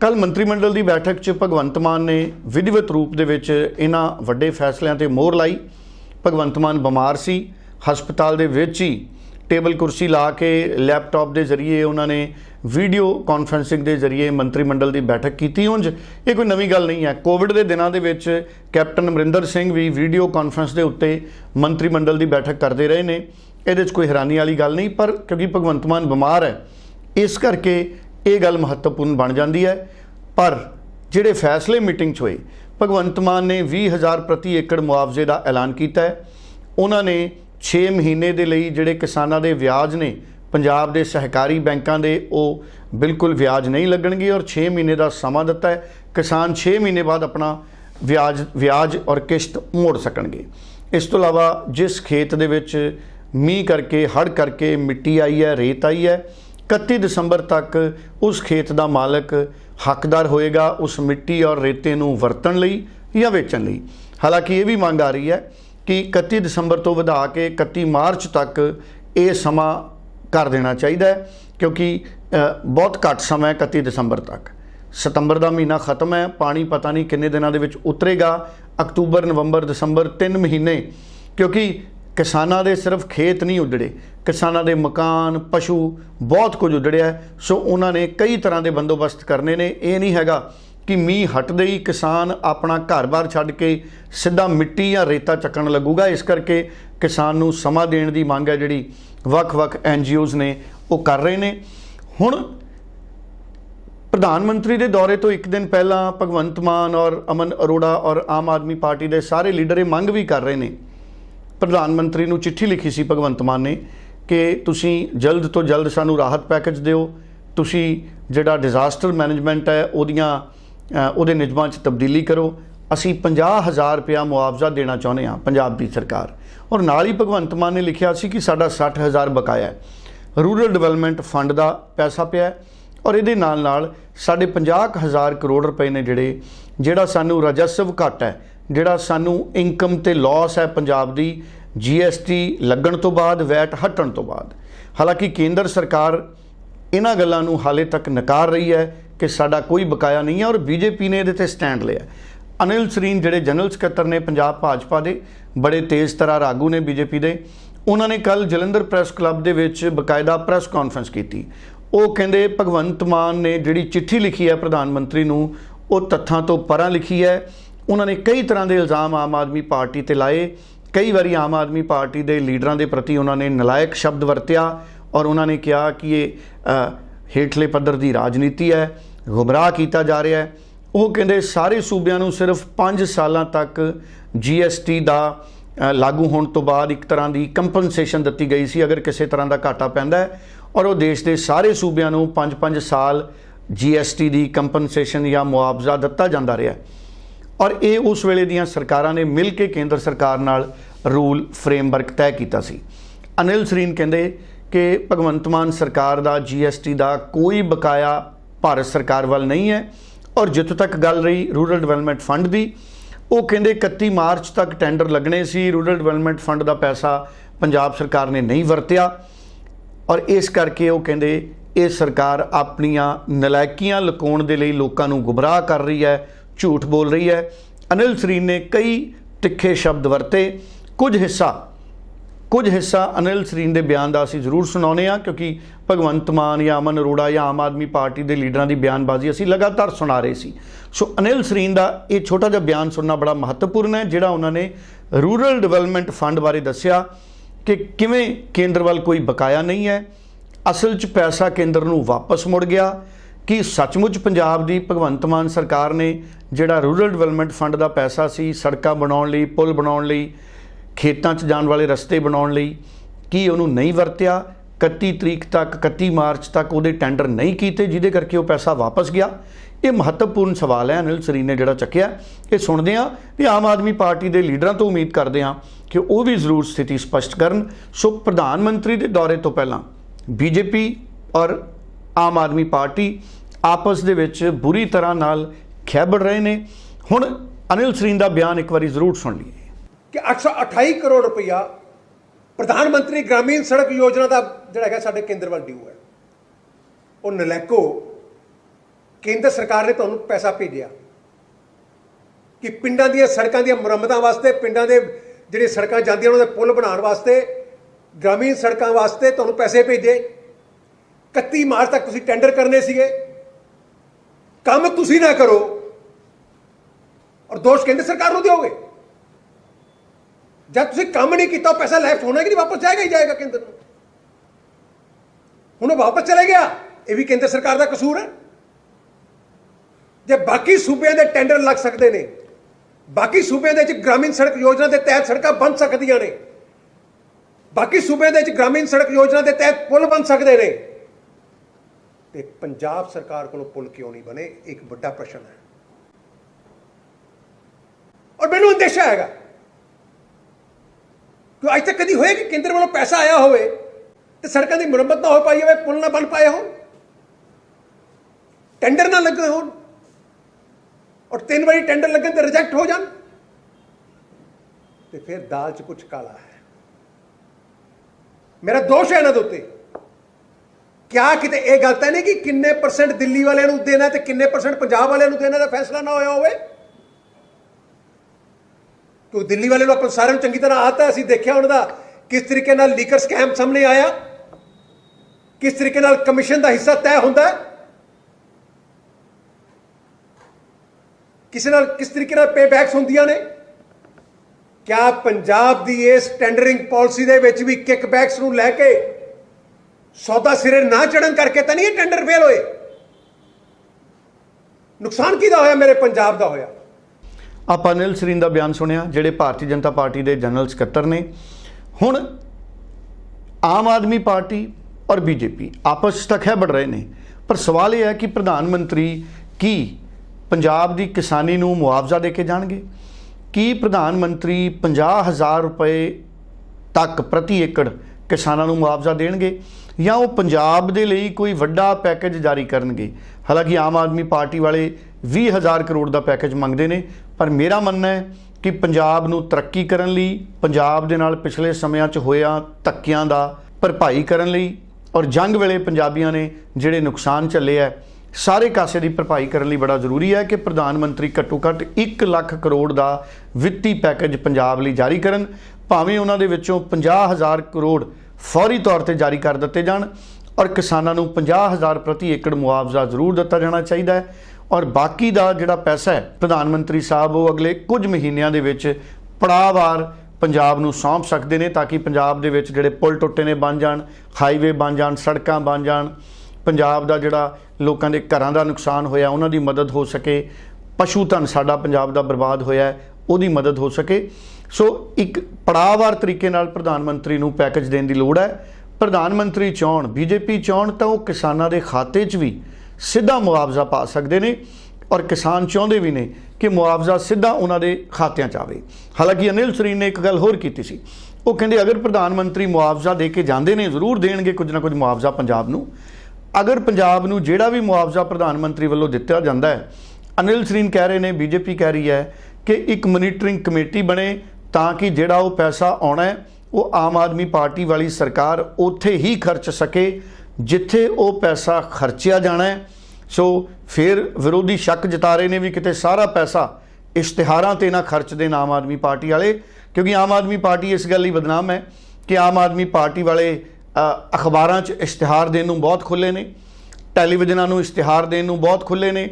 ਕੱਲ ਮੰਤਰੀ ਮੰਡਲ ਦੀ ਬੈਠਕ 'ਚ ਭਗਵੰਤ ਮਾਨ ਨੇ ਵਿਧੀਵਤ ਰੂਪ ਦੇ ਵਿੱਚ ਇਹਨਾਂ ਵੱਡੇ ਫੈਸਲਿਆਂ ਤੇ ਮੋਹਰ ਲਾਈ। ਭਗਵੰਤ ਮਾਨ ਬਿਮਾਰ ਸੀ, ਹਸਪਤਾਲ ਦੇ ਵਿੱਚ ਹੀ ਟੇਬਲ ਕੁਰਸੀ ਲਾ ਕੇ ਲੈਪਟਾਪ ਦੇ ਜ਼ਰੀਏ ਉਹਨਾਂ ਨੇ ਵੀਡੀਓ ਕਾਨਫਰੈਂਸਿੰਗ ਦੇ ਜ਼ਰੀਏ ਮੰਤਰੀ ਮੰਡਲ ਦੀ ਬੈਠਕ ਕੀਤੀ ਉਂਝ, ਇਹ ਕੋਈ ਨਵੀਂ ਗੱਲ ਨਹੀਂ ਹੈ। ਕੋਵਿਡ ਦੇ ਦਿਨਾਂ ਦੇ ਵਿੱਚ ਕੈਪਟਨ ਅਮਰਿੰਦਰ ਸਿੰਘ ਵੀ ਵੀਡੀਓ ਕਾਨਫਰੰਸ ਦੇ ਉੱਤੇ ਮੰਤਰੀ ਮੰਡਲ ਦੀ ਬੈਠਕ ਕਰਦੇ ਰਹੇ ਨੇ। ਇਹਦੇ 'ਚ ਕੋਈ ਹੈਰਾਨੀ ਵਾਲੀ ਗੱਲ ਨਹੀਂ, ਪਰ ਕਿਉਂਕਿ ਭਗਵੰਤ ਮਾਨ ਬਿਮਾਰ ਹੈ, ਇਸ ਕਰਕੇ ਇਹ ਗੱਲ ਮਹੱਤਵਪੂਰਨ ਬਣ ਜਾਂਦੀ ਹੈ। ਪਰ ਜਿਹੜੇ ਫੈਸਲੇ ਮੀਟਿੰਗ 'ਚ ਹੋਏ, ਭਗਵੰਤ ਮਾਨ ਨੇ 20000 ਪ੍ਰਤੀ ਏਕੜ ਮੁਆਵਜ਼ੇ ਦਾ ਐਲਾਨ ਕੀਤਾ ਹੈ। ਉਹਨਾਂ ਨੇ 6 ਮਹੀਨੇ ਦੇ ਲਈ ਜਿਹੜੇ ਕਿਸਾਨਾਂ ਦੇ ਵਿਆਜ ਨੇ, ਪੰਜਾਬ ਦੇ ਸਹਿਕਾਰੀ ਬੈਂਕਾਂ ਦੇ, ਉਹ ਬਿਲਕੁਲ ਵਿਆਜ ਨਹੀਂ ਲੱਗਣਗੇ ਔਰ 6 ਮਹੀਨੇ ਦਾ ਸਮਾਂ ਦਿੱਤਾ ਹੈ। ਕਿਸਾਨ 6 ਮਹੀਨੇ ਬਾਅਦ ਆਪਣਾ ਵਿਆਜ ਵਿਆਜ ਔਰ ਕਿਸ਼ਤ ਮੋੜ ਸਕਣਗੇ। ਇਸ ਤੋਂ ਇਲਾਵਾ ਜਿਸ ਖੇਤ ਦੇ ਵਿੱਚ ਮੀਂਹ ਕਰਕੇ, ਹੜ੍ਹ ਕਰਕੇ ਮਿੱਟੀ ਆਈ ਹੈ, ਰੇਤ ਆਈ ਹੈ 31 ਦਸੰਬਰ ਤੱਕ ਉਸ ਖੇਤ ਦਾ ਮਾਲਕ ਹੱਕਦਾਰ ਹੋਏਗਾ ਉਸ ਮਿੱਟੀ ਔਰ ਰੇਤੇ ਨੂੰ ਵਰਤਣ ਲਈ ਜਾਂ ਵੇਚਣ ਲਈ। ਹਾਲਾਂਕਿ ਇਹ ਵੀ ਮੰਗ ਆ ਰਹੀ ਹੈ ਕਿ 31 ਦਸੰਬਰ ਤੋਂ ਵਧਾ ਕੇ 31 ਮਾਰਚ ਤੱਕ ਇਹ ਸਮਾਂ ਕਰ ਦੇਣਾ ਚਾਹੀਦਾ ਹੈ, ਕਿਉਂਕਿ ਬਹੁਤ ਘੱਟ ਸਮਾਂ ਹੈ 31 ਦਸੰਬਰ ਤੱਕ। ਸਤੰਬਰ ਦਾ ਮਹੀਨਾ ਖਤਮ ਹੈ, ਪਾਣੀ ਪਤਾ ਨਹੀਂ ਕਿੰਨੇ ਦਿਨਾਂ ਦੇ ਵਿੱਚ ਉਤਰੇਗਾ। ਅਕਤੂਬਰ, ਨਵੰਬਰ, ਦਸੰਬਰ 3 ਮਹੀਨੇ, ਕਿਉਂਕਿ ਕਿਸਾਨਾਂ ਦੇ ਸਿਰਫ ਖੇਤ ਨਹੀਂ ਉਜੜੇ ਕਿਸਾਨਾਂ ਦੇ ਮਕਾਨ, ਪਸ਼ੂ ਬਹੁਤ ਕੁਝ ਉਜੜਿਆ ਸੋ ਉਹਨਾਂ ਨੇ ਕਈ ਤਰ੍ਹਾਂ ਦੇ ਬੰਦੋਬਸਤ ਕਰਨੇ ਨੇ। ਇਹ ਨਹੀਂ ਹੈਗਾ ਕਿ ਮੀਂਹ ਹਟਦੇ ਹੀ ਕਿਸਾਨ ਆਪਣਾ ਘਰ-ਬਾਰ ਛੱਡ ਕੇ ਸਿੱਧਾ ਮਿੱਟੀ ਜਾਂ ਰੇਤਾ ਚੱਕਣ ਲੱਗੂਗਾ। ਇਸ ਕਰਕੇ ਕਿਸਾਨ ਨੂੰ ਸਮਾਂ ਦੇਣ ਦੀ ਮੰਗ ਹੈ ਜਿਹੜੀ ਵੱਖ-ਵੱਖ ਐਨਜੀਓਜ਼ ਨੇ ਉਹ ਕਰ ਰਹੇ ਨੇ। ਹੁਣ ਪ੍ਰਧਾਨ ਮੰਤਰੀ ਦੇ ਦੌਰੇ ਤੋਂ ਇੱਕ ਦਿਨ ਪਹਿਲਾਂ ਭਗਵੰਤ ਮਾਨ ਔਰ ਅਮਨ ਅਰੋੜਾ ਔਰ ਆਮ ਆਦਮੀ ਪਾਰਟੀ ਦੇ ਸਾਰੇ ਲੀਡਰ ਇਹ ਮੰਗ ਵੀ ਕਰ ਰਹੇ ਨੇ। ਪ੍ਰਧਾਨ ਮੰਤਰੀ ਨੂੰ ਚਿੱਠੀ ਲਿਖੀ ਸੀ ਭਗਵੰਤ ਮਾਨ ਨੇ ਕਿ ਤੁਸੀਂ ਜਲਦ ਤੋਂ ਜਲਦ ਸਾਨੂੰ ਰਾਹਤ ਪੈਕੇਜ ਦਿਓ। ਤੁਸੀਂ ਜਿਹੜਾ ਡਿਜ਼ਾਸਟਰ ਮੈਨੇਜਮੈਂਟ ਹੈ ਉਹਦੀਆਂ ਉਹਦੇ ਨਿਯਮਾਂ 'ਚ ਤਬਦੀਲੀ ਕਰੋ। ਅਸੀਂ 50000 ਰੁਪਇਆ ਮੁਆਵਜ਼ਾ ਦੇਣਾ ਚਾਹੁੰਦੇ ਹਾਂ ਪੰਜਾਬ ਦੀ ਸਰਕਾਰ। ਔਰ ਨਾਲ ਹੀ ਭਗਵੰਤ ਮਾਨ ਨੇ ਲਿਖਿਆ ਸੀ ਕਿ ਸਾਡਾ 60000 ਬਕਾਇਆ ਹੈ। ਰੂਰਲ ਡਿਵੈਲਪਮੈਂਟ ਫੰਡ ਦਾ ਪੈਸਾ ਪਿਆ ਹੈ ਔਰ ਇਹਦੇ ਨਾਲ ਨਾਲ ਸਾਡੇ 50000 ਕਰੋੜ ਰੁਪਏ ਨੇ ਜਿਹੜੇ, ਜਿਹੜਾ ਸਾਨੂੰ ਰਜਸਵ ਘਟ ਹੈ, ਜਿਹੜਾ ਸਾਨੂੰ ਇਨਕਮ ਤੇ ਲਾਸ ਹੈ ਪੰਜਾਬ ਦੀ ਜੀਐਸਟੀ ਲੱਗਣ ਤੋਂ ਬਾਅਦ ਵੈਟ ਹਟਣ ਤੋਂ ਬਾਅਦ। ਹਾਲਾਂਕਿ ਕੇਂਦਰ ਸਰਕਾਰ ਇਹਨਾਂ ਗੱਲਾਂ ਨੂੰ ਹਾਲੇ ਤੱਕ ਨਕਾਰ ਰਹੀ ਹੈ। ਕਿ ਸਾਡਾ ਕੋਈ ਬਕਾਇਆ ਨਹੀਂ ਹੈ ਔਰ ਬੀਜੇਪੀ ਨੇ ਇਹਦੇ ਤੇ ਸਟੈਂਡ ਲਿਆ ਅਨਿਲ ਸਰੀਨ ਜਿਹੜੇ ਜਨਰਲ ਸਕੱਤਰ ਨੇ ਪੰਜਾਬ ਭਾਜਪਾ ਦੇ, ਬੜੇ ਤੇਜ਼ ਤਰਾਰ ਆਗੂ ਨੇ ਬੀਜੇਪੀ ਦੇ। ਉਹਨਾਂ ਨੇ ਕੱਲ ਜਲੰਧਰ ਪ੍ਰੈਸ ਕਲੱਬ ਦੇ ਵਿੱਚ ਬਕਾਇਦਾ ਪ੍ਰੈਸ ਕਾਨਫਰੰਸ ਕੀਤੀ। ਉਹ ਕਹਿੰਦੇ ਭਗਵੰਤ ਮਾਨ ਨੇ ਜਿਹੜੀ ਚਿੱਠੀ ਲਿਖੀ ਹੈ ਪ੍ਰਧਾਨ ਮੰਤਰੀ ਨੂੰ, ਉਹ ਤੱਥਾਂ ਤੋਂ ਪਰਾਂ ਲਿਖੀ ਹੈ। ਉਹਨਾਂ ਨੇ ਕਈ ਤਰ੍ਹਾਂ ਦੇ ਇਲਜ਼ਾਮ ਆਮ ਆਦਮੀ ਪਾਰਟੀ ਤੇ ਲਾਏ। ਕਈ ਵਾਰੀ ਆਮ ਆਦਮੀ ਪਾਰਟੀ ਦੇ ਲੀਡਰਾਂ ਦੇ ਪ੍ਰਤੀ ਉਹਨਾਂ ਨੇ ਨਲਾਇਕ ਸ਼ਬਦ ਵਰਤਿਆ ਔਰ ਉਹਨਾਂ ਨੇ ਕਿਹਾ ਕਿ ਇਹ ਹੇਠਲੇ ਪੱਧਰ ਦੀ ਰਾਜਨੀਤੀ ਹੈ। ਗੁੰਮਰਾਹ ਕੀਤਾ ਜਾ ਰਿਹਾ ਹੈ। ਉਹ ਕਹਿੰਦੇ ਸਾਰੇ ਸੂਬਿਆਂ ਨੂੰ ਸਿਰਫ 5 ਸਾਲਾਂ ਤੱਕ ਜੀਐਸਟੀ ਦਾ ਲਾਗੂ ਹੋਣ ਤੋਂ ਬਾਅਦ ਇੱਕ ਤਰ੍ਹਾਂ ਦੀ ਕੰਪਨਸੇਸ਼ਨ ਦਿੱਤੀ ਗਈ ਸੀ। ਅਗਰ ਕਿਸੇ ਤਰ੍ਹਾਂ ਦਾ ਘਾਟਾ ਪੈਂਦਾ ਹੈ ਔਰ ਉਹ ਦੇਸ਼ ਦੇ ਸਾਰੇ ਸੂਬਿਆਂ ਨੂੰ 5-5 ਸਾਲ ਜੀਐਸਟੀ ਦੀ ਕੰਪਨਸੇਸ਼ਨ ਜਾਂ ਮੁਆਵਜ਼ਾ ਦਿੱਤਾ ਜਾਂਦਾ ਰਿਹਾ ਔਰ ਇਹ ਉਸ ਵੇਲੇ ਦੀਆਂ ਸਰਕਾਰਾਂ ਨੇ ਮਿਲ ਕੇ ਕੇਂਦਰ ਸਰਕਾਰ ਨਾਲ ਰੂਲ ਫਰੇਮਵਰਕ ਤੈਅ ਕੀਤਾ ਸੀ। ਅਨਿਲ ਸਰੀਨ ਕਹਿੰਦੇ ਕਿ ਭਗਵੰਤ ਮਾਨ ਸਰਕਾਰ ਦਾ ਜੀਐਸਟੀ ਦਾ ਕੋਈ ਬਕਾਇਆ ਭਾਰਤ ਸਰਕਾਰ ਵੱਲ ਨਹੀਂ ਹੈ। ਔਰ ਜਿੱਥੋਂ ਤੱਕ ਗੱਲ ਰਹੀ ਰੂਰਲ ਡਿਵੈਲਪਮੈਂਟ ਫੰਡ ਦੀ, ਉਹ ਕਹਿੰਦੇ 31 ਮਾਰਚ ਤੱਕ ਟੈਂਡਰ ਲੱਗਣੇ ਸੀ। ਰੂਰਲ ਡਿਵੈਲਪਮੈਂਟ ਫੰਡ ਦਾ ਪੈਸਾ ਪੰਜਾਬ ਸਰਕਾਰ ਨੇ ਨਹੀਂ ਵਰਤਿਆ। ਔਰ ਇਸ ਕਰਕੇ ਉਹ ਕਹਿੰਦੇ ਇਹ ਸਰਕਾਰ ਆਪਣੀਆਂ ਨਲਾਇਕੀਆਂ ਲੁਕਾਉਣ ਦੇ ਲਈ ਲੋਕਾਂ ਨੂੰ ਗੁੰਮਰਾਹ ਕਰ ਰਹੀ ਹੈ, ਝੂਠ ਬੋਲ ਰਹੀ ਹੈ। ਅਨਿਲ ਸਰੀਨ ਨੇ ਕਈ ਤਿੱਖੇ ਸ਼ਬਦ ਵਰਤੇ। ਕੁਝ ਹਿੱਸਾ ਕੁਝ ਹਿੱਸਾ ਅਨਿਲ ਸਰੀਨ ਦੇ ਬਿਆਨ ਦਾ ਅਸੀਂ ਜ਼ਰੂਰ ਸੁਣਾਉਨੇ ਆ ਕਿਉਂਕਿ ਭਗਵੰਤ ਮਾਨ ਜਾਂ ਅਮਨ ਅਰੋੜਾ ਜਾਂ ਆਮ ਆਦਮੀ ਪਾਰਟੀ ਦੇ ਲੀਡਰਾਂ ਦੀ ਬਿਆਨਬਾਜ਼ੀ ਅਸੀਂ ਲਗਾਤਾਰ ਸੁਣਾ ਰਹੇ ਸੀ। ਸੋ ਅਨਿਲ ਸਰੀਨ ਦਾ ਇਹ ਛੋਟਾ ਜਿਹਾ ਬਿਆਨ ਸੁਣਨਾ ਬੜਾ ਮਹੱਤਵਪੂਰਨ ਹੈ, ਜਿਹੜਾ ਉਹਨਾਂ ਨੇ ਰੂਰਲ ਡਿਵੈਲਪਮੈਂਟ ਫੰਡ ਬਾਰੇ ਦੱਸਿਆ ਕਿ ਕਿਵੇਂ ਕੇਂਦਰ ਵੱਲ ਕੋਈ ਬਕਾਇਆ ਨਹੀਂ ਹੈ, ਅਸਲ 'ਚ ਪੈਸਾ ਕੇਂਦਰ ਨੂੰ ਵਾਪਸ ਮੁੜ ਗਿਆ, ਕਿ ਸੱਚਮੁੱਚ ਪੰਜਾਬ ਦੀ ਭਗਵੰਤ ਮਾਨ ਸਰਕਾਰ ਨੇ ਜਿਹੜਾ ਰੂਰਲ ਡਿਵੈਲਪਮੈਂਟ ਫੰਡ ਦਾ ਪੈਸਾ ਸੀ, ਸੜਕਾਂ ਬਣਾਉਣ ਲਈ, ਪੁਲ ਬਣਾਉਣ ਲਈ ਖੇਤਾਂ 'ਚ ਜਾਣ ਵਾਲੇ ਰਸਤੇ ਬਣਾਉਣ ਲਈ ਕੀ ਉਹਨੂੰ ਨਹੀਂ ਵਰਤਿਆ? 31 ਤਰੀਕ ਤੱਕ 31 ਮਾਰਚ ਤੱਕ ਉਹਦੇ ਟੈਂਡਰ ਨਹੀਂ ਕੀਤੇ, ਜਿਹਦੇ ਕਰਕੇ ਉਹ ਪੈਸਾ ਵਾਪਸ ਗਿਆ? ਇਹ ਮਹੱਤਵਪੂਰਨ ਸਵਾਲ ਹੈ, ਅਨਿਲ ਸਰੀਨ ਨੇ ਜਿਹੜਾ ਚੱਕਿਆ। ਇਹ ਸੁਣਦੇ ਹਾਂ ਵੀ ਆਮ ਆਦਮੀ ਪਾਰਟੀ ਦੇ ਲੀਡਰਾਂ ਤੋਂ ਉਮੀਦ ਕਰਦੇ ਹਾਂ ਕਿ ਉਹ ਵੀ ਜ਼ਰੂਰ ਸਥਿਤੀ ਸਪਸ਼ਟ ਕਰਨ। ਸੋ ਪ੍ਰਧਾਨ ਮੰਤਰੀ ਦੇ ਦੌਰੇ ਤੋਂ ਪਹਿਲਾਂ ਬੀਜੇਪੀ ਔਰ ਆਮ ਆਦਮੀ ਪਾਰਟੀ ਆਪਸ ਦੇ ਵਿੱਚ ਬੁਰੀ ਤਰ੍ਹਾਂ ਨਾਲ ਖੈਬੜ ਰਹੇ ਨੇ। ਹੁਣ ਅਨਿਲ ਸਰੀਨ ਦਾ ਬਿਆਨ ਇੱਕ ਵਾਰੀ ਜ਼ਰੂਰ ਸੁਣ ਲਈਏ। ਕਿ 828 ਕਰੋੜ ਰੁਪਈਆ ਪ੍ਰਧਾਨ ਮੰਤਰੀ ਗ੍ਰਾਮੀਣ ਸੜਕ ਯੋਜਨਾ ਦਾ ਜਿਹੜਾ ਹੈਗਾ ਸਾਡੇ ਕੇਂਦਰ ਵੱਲ ਡਿਊ ਹੈ। ਉਹ ਨਲੈਕੋ ਕੇਂਦਰ ਸਰਕਾਰ ਨੇ ਤੁਹਾਨੂੰ ਪੈਸਾ ਭੇਜਿਆ ਕਿ ਪਿੰਡਾਂ ਦੀਆਂ ਸੜਕਾਂ ਦੀਆਂ ਮੁਰੰਮਤਾਂ ਵਾਸਤੇ, ਪਿੰਡਾਂ ਦੇ ਜਿਹੜੇ ਸੜਕਾਂ ਜਾਂਦੀਆਂ ਉਹਨਾਂ ਦੇ ਪੁਲ ਬਣਾਉਣ ਵਾਸਤੇ, ਗ੍ਰਾਮੀਣ ਸੜਕਾਂ ਵਾਸਤੇ ਤੁਹਾਨੂੰ ਪੈਸੇ ਭੇਜੇ। 31 ਮਾਰਚ ਤੱਕ ਤੁਸੀਂ ਟੈਂਡਰ ਕਰਨੇ ਸੀਗੇ। ਕੰਮ ਤੁਸੀਂ ਨਾ ਕਰੋ ਔਰ ਦੋਸ਼ ਕੇਂਦਰ ਸਰਕਾਰ ਨੂੰ ਦਿਓਗੇ। ਜਦ ਤੁਸੀਂ ਕੰਮ ਨਹੀਂ ਕੀਤਾ ਪੈਸਾ ਲੈਫਟ ਹੋਣਾ ਕਿ ਨਹੀਂ, ਵਾਪਸ ਜਾਏਗਾ ਹੀ ਜਾਏਗਾ ਕੇਂਦਰ ਨੂੰ? ਹੁਣ ਉਹ ਵਾਪਸ ਚਲੇ ਗਿਆ, ਇਹ ਵੀ ਕੇਂਦਰ ਸਰਕਾਰ ਦਾ ਕਸੂਰ ਹੈ। ਜੇ ਬਾਕੀ ਸੂਬਿਆਂ ਦੇ ਟੈਂਡਰ ਲੱਗ ਸਕਦੇ ਨੇ, ਬਾਕੀ ਸੂਬਿਆਂ ਦੇ ਵਿੱਚ ਗ੍ਰਾਮੀਣ ਸੜਕ ਯੋਜਨਾ ਦੇ ਤਹਿਤ ਸੜਕਾਂ ਬਣ ਸਕਦੀਆਂ ਨੇ, ਬਾਕੀ ਸੂਬਿਆਂ ਦੇ ਵਿੱਚ ਗ੍ਰਾਮੀਣ ਸੜਕ ਯੋਜਨਾ ਦੇ ਤਹਿਤ ਪੁਲ ਬਣ ਸਕਦੇ ਨੇ, ਤੇ ਪੰਜਾਬ ਸਰਕਾਰ ਕੋਲੋਂ ਪੁਲ ਕਿਉਂ ਨਹੀਂ ਬਣੇ? ਇੱਕ ਵੱਡਾ ਪ੍ਰਸ਼ਨ ਹੈ। ਔਰ ਮੈਨੂੰ ਅੰਦੇਸ਼ਾ ਹੈਗਾ। ਕਿ ਅੱਜ ਤੱਕ ਕਦੀ ਹੋਇਆ ਕਿ ਕੇਂਦਰ ਵੱਲੋਂ ਪੈਸਾ ਆਇਆ ਹੋਵੇ ਤੇ ਸੜਕਾਂ ਦੀ ਮੁਰੰਮਤ ਨਾ ਹੋ ਪਾਈ ਹੋਵੇ, ਪੁਲ ਨਾ ਬਣ ਪਾਏ ਹੋਣ? ਟੈਂਡਰ ਨਾ ਲੱਗੇ ਹੋਣ? ਔਰ ਤਿੰਨ ਵਾਰੀ ਟੈਂਡਰ ਲੱਗਣ ਤੇ ਰਿਜੈਕਟ ਹੋ ਜਾਣ? ਤੇ ਫਿਰ ਦਾਲ 'ਚ ਕੁਝ ਕਾਲਾ ਹੈ। ਮੇਰਾ ਦੋਸ਼ ਹੈ ਇਹਨਾਂ ਦੇ ਉੱਤੇ। ਕਿਆ ਕਿਤੇ ਇਹ ਗੱਲ ਤਾਂ ਨਹੀਂ ਕਿ ਕਿੰਨੇ ਪਰਸੈਂਟ ਦਿੱਲੀ ਵਾਲਿਆਂ ਨੂੰ ਦੇਣਾ ਤੇ ਕਿੰਨੇ ਪਰਸੈਂਟ ਪੰਜਾਬ ਵਾਲਿਆਂ ਨੂੰ ਦੇਣਾ ਦਾ ਫੈਸਲਾ ਨਾ ਹੋਇਆ ਹੋਵੇ? ਕਿਉਂਕਿ ਦਿੱਲੀ ਵਾਲੇ ਨੂੰ ਆਪਾਂ ਸਾਰਿਆਂ ਨੂੰ ਚੰਗੀ ਤਰ੍ਹਾਂ ਆਤਾ ਅਸੀਂ ਦੇਖਿਆ ਉਹਨਾਂ ਦਾ ਕਿਸ ਤਰੀਕੇ ਨਾਲ ਲੀਕਰ ਸਕੈਮ ਸਾਹਮਣੇ ਆਇਆ। ਕਿਸ ਤਰੀਕੇ ਨਾਲ ਕਮਿਸ਼ਨ ਦਾ ਹਿੱਸਾ ਤੈਅ ਹੁੰਦਾ ਹੈ। ਕਿਸੇ ਨਾਲ ਕਿਸ ਤਰੀਕੇ ਨਾਲ ਪੇਬੈਕਸ ਹੁੰਦੀਆਂ ਨੇ। ਕਿਆ ਪੰਜਾਬ ਦੀ ਇਸ ਟੈਂਡਰਿੰਗ ਪਾਲਿਸੀ ਦੇ ਵਿੱਚ ਵੀ ਕਿਕਬੈਕਸ ਨੂੰ ਲੈ ਕੇ ਸੌਦਾ ਸਿਰੇ ਨਾ ਚੜਨ ਕਰਕੇ ਤਾਂ ਨਹੀਂ ਇਹ ਟੈਂਡਰ ਫੇਲ ਹੋਏ। ਨੁਕਸਾਨ ਕਿਹਦਾ ਹੋਇਆ ਮੇਰੇ ਪੰਜਾਬ ਦਾ ਹੋਇਆ? ਆਪਾਂ ਅਨਿਲ ਸਰੀਨ ਦਾ ਬਿਆਨ ਸੁਣਿਆ, ਜਿਹੜੇ ਭਾਰਤੀ ਜਨਤਾ ਪਾਰਟੀ ਦੇ ਜਨਰਲ ਸਕੱਤਰ ਨੇ। ਹੁਣ ਆਮ ਆਦਮੀ ਪਾਰਟੀ ਔਰ ਬੀਜੇਪੀ ਆਪਸ ਤੱਕ ਤਾਂ ਖਹਿਬੜ ਰਹੇ ਨੇ। ਪਰ ਸਵਾਲ ਇਹ ਹੈ ਕਿ ਪ੍ਰਧਾਨ ਮੰਤਰੀ ਕੀ ਪੰਜਾਬ ਦੀ ਕਿਸਾਨੀ ਨੂੰ ਮੁਆਵਜ਼ਾ ਦੇ ਕੇ ਜਾਣਗੇ? ਕੀ ਪ੍ਰਧਾਨ ਮੰਤਰੀ 50000 ਰੁਪਏ ਤੱਕ ਪ੍ਰਤੀ ਏਕੜ ਕਿਸਾਨਾਂ ਨੂੰ ਮੁਆਵਜ਼ਾ ਦੇਣਗੇ? ਜਾਂ ਉਹ ਪੰਜਾਬ ਦੇ ਲਈ ਕੋਈ ਵੱਡਾ ਪੈਕੇਜ ਜਾਰੀ ਕਰਨਗੇ? ਹਾਲਾਂਕਿ ਆਮ ਆਦਮੀ ਪਾਰਟੀ ਵਾਲੇ 20000 ਕਰੋੜ ਦਾ ਪੈਕੇਜ ਮੰਗਦੇ ਨੇ ਪਰ ਮੇਰਾ ਮੰਨਣਾ ਹੈ ਕਿ ਪੰਜਾਬ ਨੂੰ ਤਰੱਕੀ ਕਰਨ ਲਈ, ਪੰਜਾਬ ਦੇ ਨਾਲ ਪਿਛਲੇ ਸਮਿਆਂ 'ਚ ਹੋਇਆ ਧੱਕਿਆਂ ਦਾ ਭਰਪਾਈ ਕਰਨ ਲਈ ਔਰ ਜੰਗ ਵੇਲੇ ਪੰਜਾਬੀਆਂ ਨੇ ਜਿਹੜੇ ਨੁਕਸਾਨ ਝੱਲੇ ਹੈ, ਸਾਰੇ ਕਾਸੇ ਦੀ ਭਰਪਾਈ ਕਰਨ ਲਈ ਬੜਾ ਜ਼ਰੂਰੀ ਹੈ ਕਿ ਪ੍ਰਧਾਨ ਮੰਤਰੀ ਘੱਟੋ ਘੱਟ 1 ਲੱਖ ਕਰੋੜ ਦਾ ਵਿੱਤੀ ਪੈਕੇਜ ਪੰਜਾਬ ਲਈ ਜਾਰੀ ਕਰਨ, ਭਾਵੇਂ ਉਹਨਾਂ ਦੇ ਵਿੱਚੋਂ 50000 ਕਰੋੜ ਫੌਰੀ ਤੌਰ ਤੇ ਜਾਰੀ ਕਰ ਦਿੱਤੇ ਜਾਣ ਔਰ ਕਿਸਾਨਾਂ ਨੂੰ 50000 ਪ੍ਰਤੀ ਏਕੜ ਮੁਆਵਜ਼ਾ ਜ਼ਰੂਰ ਦਿੱਤਾ ਜਾਣਾ ਚਾਹੀਦਾ ਹੈ। ਔਰ ਬਾਕੀ ਦਾ ਜਿਹੜਾ ਪੈਸਾ ਹੈ, ਪ੍ਰਧਾਨ ਮੰਤਰੀ ਸਾਹਿਬ, ਉਹ ਅਗਲੇ ਕੁਝ ਮਹੀਨਿਆਂ ਦੇ ਵਿੱਚ ਪੜਾਵਾਰ ਪੰਜਾਬ ਨੂੰ ਸੌਂਪ ਸਕਦੇ ਨੇ ਤਾਂ ਕਿ ਪੰਜਾਬ ਦੇ ਵਿੱਚ ਜਿਹੜੇ ਪੁਲ ਟੁੱਟੇ ਨੇ ਬਣ ਜਾਣ ਹਾਈਵੇ ਬਣ ਜਾਣ, ਸੜਕਾਂ ਬਣ ਜਾਣ, ਪੰਜਾਬ ਦਾ ਜਿਹੜਾ ਲੋਕਾਂ ਦੇ ਘਰਾਂ ਦਾ ਨੁਕਸਾਨ ਹੋਇਆ, ਉਹਨਾਂ ਦੀ ਮਦਦ ਹੋ ਸਕੇ, ਪਸ਼ੂ ਧਨ ਸਾਡਾ ਪੰਜਾਬ ਦਾ ਬਰਬਾਦ ਹੋਇਆ ਉਹਦੀ ਮਦਦ ਹੋ ਸਕੇ। ਸੋ ਇੱਕ ਪੜਾਵਾਰ ਤਰੀਕੇ ਨਾਲ ਪ੍ਰਧਾਨ ਮੰਤਰੀ ਨੂੰ ਪੈਕੇਜ ਦੇਣ ਦੀ ਲੋੜ ਹੈ। ਪ੍ਰਧਾਨ ਮੰਤਰੀ ਚਾਹਣ ਬੀਜੇਪੀ ਚਾਹਣ ਤਾਂ ਉਹ ਕਿਸਾਨਾਂ ਦੇ ਖਾਤੇ 'ਚ ਵੀ ਸਿੱਧਾ ਮੁਆਵਜ਼ਾ ਪਾ ਸਕਦੇ ਨੇ ਔਰ ਕਿਸਾਨ ਚਾਹੁੰਦੇ ਵੀ ਨੇ ਕਿ ਮੁਆਵਜ਼ਾ ਸਿੱਧਾ ਉਹਨਾਂ ਦੇ ਖਾਤਿਆਂ 'ਚ ਆਵੇ। ਹਾਲਾਂਕਿ ਅਨਿਲ ਸਰੀਨ ਨੇ ਇੱਕ ਗੱਲ ਹੋਰ ਕੀਤੀ ਸੀ। ਉਹ ਕਹਿੰਦੇ, ਅਗਰ ਪ੍ਰਧਾਨ ਮੰਤਰੀ ਮੁਆਵਜ਼ਾ ਦੇ ਕੇ ਜਾਂਦੇ ਨੇ, ਜ਼ਰੂਰ ਦੇਣਗੇ ਕੁਝ ਨਾ ਕੁਝ ਮੁਆਵਜ਼ਾ ਪੰਜਾਬ ਨੂੰ। ਅਗਰ ਪੰਜਾਬ ਨੂੰ ਜਿਹੜਾ ਵੀ ਮੁਆਵਜ਼ਾ ਪ੍ਰਧਾਨ ਮੰਤਰੀ ਵੱਲੋਂ ਦਿੱਤਾ ਜਾਂਦਾ ਹੈ, ਅਨਿਲ ਸਰੀਨ ਕਹਿ ਰਹੇ ਨੇ, ਬੀਜੇਪੀ ਕਹਿ ਰਹੀ ਹੈ ਕਿ ਇੱਕ ਮੋਨੀਟਰਿੰਗ ਕਮੇਟੀ ਬਣੇ ਤਾਂ ਕਿ ਜਿਹੜਾ ਉਹ ਪੈਸਾ ਆਉਣਾ ਹੈ, ਉਹ ਆਮ ਆਦਮੀ ਪਾਰਟੀ ਵਾਲੀ ਸਰਕਾਰ ਉੱਥੇ ਹੀ ਖਰਚ ਸਕੇ ਜਿੱਥੇ ਉਹ ਪੈਸਾ ਖਰਚਿਆ ਜਾਣਾ ਹੈ, ਸੋ ਫਿਰ ਵਿਰੋਧੀ ਸ਼ੱਕ ਜਤਾ ਰਹੇ ਨੇ ਵੀ ਕਿਤੇ ਸਾਰਾ ਪੈਸਾ ਇਸ਼ਤਿਹਾਰਾਂ ਤੇ ਨਾ ਖਰਚ ਦੇਣ ਆਮ ਆਦਮੀ ਪਾਰਟੀ ਵਾਲੇ, ਕਿਉਂਕਿ ਆਮ ਆਦਮੀ ਪਾਰਟੀ ਇਸ ਗੱਲ ਲਈ ਬਦਨਾਮ ਹੈ ਕਿ ਆਮ ਆਦਮੀ ਪਾਰਟੀ ਵਾਲੇ ਅਖਬਾਰਾਂ 'ਚ ਇਸ਼ਤਿਹਾਰ ਦੇਣ ਨੂੰ ਬਹੁਤ ਖੁੱਲੇ ਨੇ, ਟੈਲੀਵਿਜ਼ਨਾਂ ਨੂੰ ਇਸ਼ਤਿਹਾਰ ਦੇਣ ਨੂੰ ਬਹੁਤ ਖੁੱਲੇ ਨੇ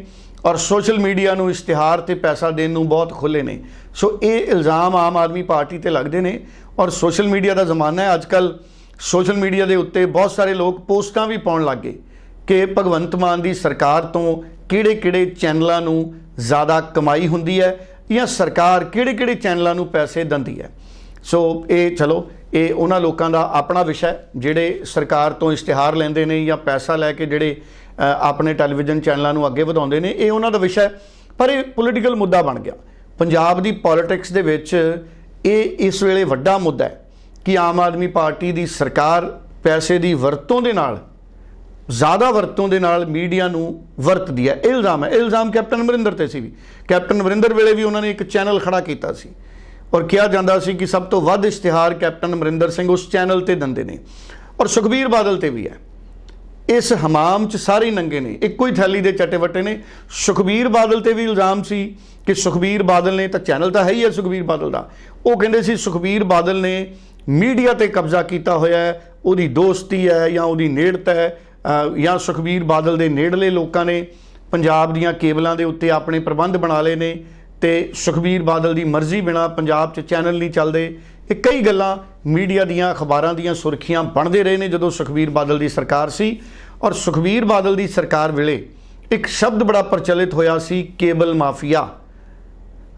ਔਰ ਸੋਸ਼ਲ ਮੀਡੀਆ ਨੂੰ ਇਸ਼ਤਿਹਾਰ ਤੇ ਪੈਸਾ ਦੇਣ ਨੂੰ ਬਹੁਤ ਖੁੱਲੇ ਨੇ। ਸੋ ਇਹ ਇਲਜ਼ਾਮ ਆਮ ਆਦਮੀ ਪਾਰਟੀ ਤੇ ਲੱਗਦੇ ਨੇ ਔਰ ਸੋਸ਼ਲ ਮੀਡੀਆ ਦਾ ਜ਼ਮਾਨਾ ਹੈ ਅੱਜਕੱਲ ਸੋਸ਼ਲ ਮੀਡੀਆ ਦੇ ਉੱਤੇ ਬਹੁਤ ਸਾਰੇ ਲੋਕ ਪੋਸਟਾਂ ਵੀ ਪਾਉਣ ਲੱਗ ਗਏ ਕਿ ਭਗਵੰਤ ਮਾਨ ਦੀ ਸਰਕਾਰ ਤੋਂ ਕਿਹੜੇ-ਕਿਹੜੇ ਚੈਨਲਾਂ ਨੂੰ ਜ਼ਿਆਦਾ ਕਮਾਈ ਹੁੰਦੀ ਹੈ ਜਾਂ ਸਰਕਾਰ ਕਿਹੜੇ-ਕਿਹੜੇ ਚੈਨਲਾਂ ਨੂੰ ਪੈਸੇ ਦਿੰਦੀ ਹੈ। ਸੋ ਇਹ, ਚਲੋ, ਇਹ ਉਹਨਾਂ ਲੋਕਾਂ ਦਾ ਆਪਣਾ ਵਿਸ਼ਾ ਜਿਹੜੇ ਸਰਕਾਰ ਤੋਂ ਇਸ਼ਤਿਹਾਰ ਲੈਂਦੇ ਨੇ ਜਾਂ ਪੈਸਾ ਲੈ ਕੇ ਜਿਹੜੇ ਆਪਣੇ ਟੈਲੀਵਿਜ਼ਨ ਚੈਨਲਾਂ ਨੂੰ ਅੱਗੇ ਵਧਾਉਂਦੇ ਨੇ, ਇਹ ਉਹਨਾਂ ਦਾ ਵਿਸ਼ਾ ਹੈ। ਪਰ ਇਹ ਪੋਲੀਟੀਕਲ ਮੁੱਦਾ ਬਣ ਗਿਆ। ਪੰਜਾਬ ਦੀ ਪੋਲਿਟਿਕਸ ਦੇ ਵਿੱਚ ਇਹ ਇਸ ਵੇਲੇ ਵੱਡਾ ਮੁੱਦਾ ਹੈ। ਕਿ ਆਮ ਆਦਮੀ ਪਾਰਟੀ ਦੀ ਸਰਕਾਰ ਪੈਸੇ ਦੀ ਵਰਤੋਂ ਦੇ ਨਾਲ, ਜ਼ਿਆਦਾ ਵਰਤੋਂ ਦੇ ਨਾਲ ਮੀਡੀਆ ਨੂੰ ਵਰਤਦੀ ਹੈ। ਇਲਜ਼ਾਮ ਹੈ। ਇਲਜ਼ਾਮ ਕੈਪਟਨ ਅਮਰਿੰਦਰ ਤੇ ਸੀ ਵੀ। ਕੈਪਟਨ ਅਮਰਿੰਦਰ ਵੇਲੇ ਵੀ ਉਹਨਾਂ ਨੇ ਇੱਕ ਚੈਨਲ ਖੜਾ ਕੀਤਾ ਸੀ ਔਰ ਕਿਹਾ ਜਾਂਦਾ ਸੀ ਕਿ ਸਭ ਤੋਂ ਵੱਧ ਇਸ਼ਤਿਹਾਰ ਕੈਪਟਨ ਅਮਰਿੰਦਰ ਸਿੰਘ ਉਸ ਚੈਨਲ ਤੇ ਦਿੰਦੇ ਨੇ ਔਰ ਸੁਖਬੀਰ ਬਾਦਲ ਤੇ ਵੀ ਹੈ। ਇਸ ਹਮਾਮ 'ਚ ਸਾਰੇ ਨੰਗੇ ਨੇ। ਇੱਕੋ ਹੀ ਥੈਲੀ ਦੇ ਚਟੇ ਵੱਟੇ ਨੇ। ਸੁਖਬੀਰ ਬਾਦਲ ਤੇ ਵੀ ਇਲਜ਼ਾਮ ਸੀ ਕਿ ਸੁਖਬੀਰ ਬਾਦਲ ਨੇ ਤਾਂ ਚੈਨਲ ਤਾਂ ਹੈ ਹੀ ਹੈ ਸੁਖਬੀਰ ਬਾਦਲ ਦਾ। ਉਹ ਕਹਿੰਦੇ ਸੀ ਸੁਖਬੀਰ ਬਾਦਲ ਨੇ ਮੀਡੀਆ ਤੇ ਕਬਜ਼ਾ ਕੀਤਾ ਹੋਇਆ ਹੈ, ਉਹਦੀ ਦੋਸਤੀ ਹੈ ਜਾਂ ਉਹਦੀ ਨੇੜਤਾ ਹੈ ਜਾਂ ਸੁਖਬੀਰ ਬਾਦਲ ਦੇ ਨੇੜਲੇ ਲੋਕਾਂ ਨੇ ਪੰਜਾਬ ਦੀਆਂ ਕੇਬਲਾਂ ਦੇ ਉੱਤੇ ਆਪਣੇ ਪ੍ਰਬੰਧ ਬਣਾ ਲਏ ਨੇ ਤੇ ਸੁਖਬੀਰ ਬਾਦਲ ਦੀ ਮਰਜ਼ੀ ਬਿਨਾ ਪੰਜਾਬ 'ਚ ਚੈਨਲ ਨਹੀਂ ਚੱਲਦੇ। ਇਹ ਕਈ ਗੱਲਾਂ ਮੀਡੀਆ ਦੀਆਂ ਅਖਬਾਰਾਂ ਦੀਆਂ ਸੁਰਖੀਆਂ ਬਣਦੇ ਰਹੇ ਨੇ ਜਦੋਂ ਸੁਖਬੀਰ ਬਾਦਲ ਦੀ ਸਰਕਾਰ ਸੀ ਔਰ ਸੁਖਬੀਰ ਬਾਦਲ ਦੀ ਸਰਕਾਰ ਵੇਲੇ ਇੱਕ ਸ਼ਬਦ ਬੜਾ ਪ੍ਰਚਲਿਤ ਹੋਇਆ ਸੀ, ਕੇਬਲ ਮਾਫੀਆ।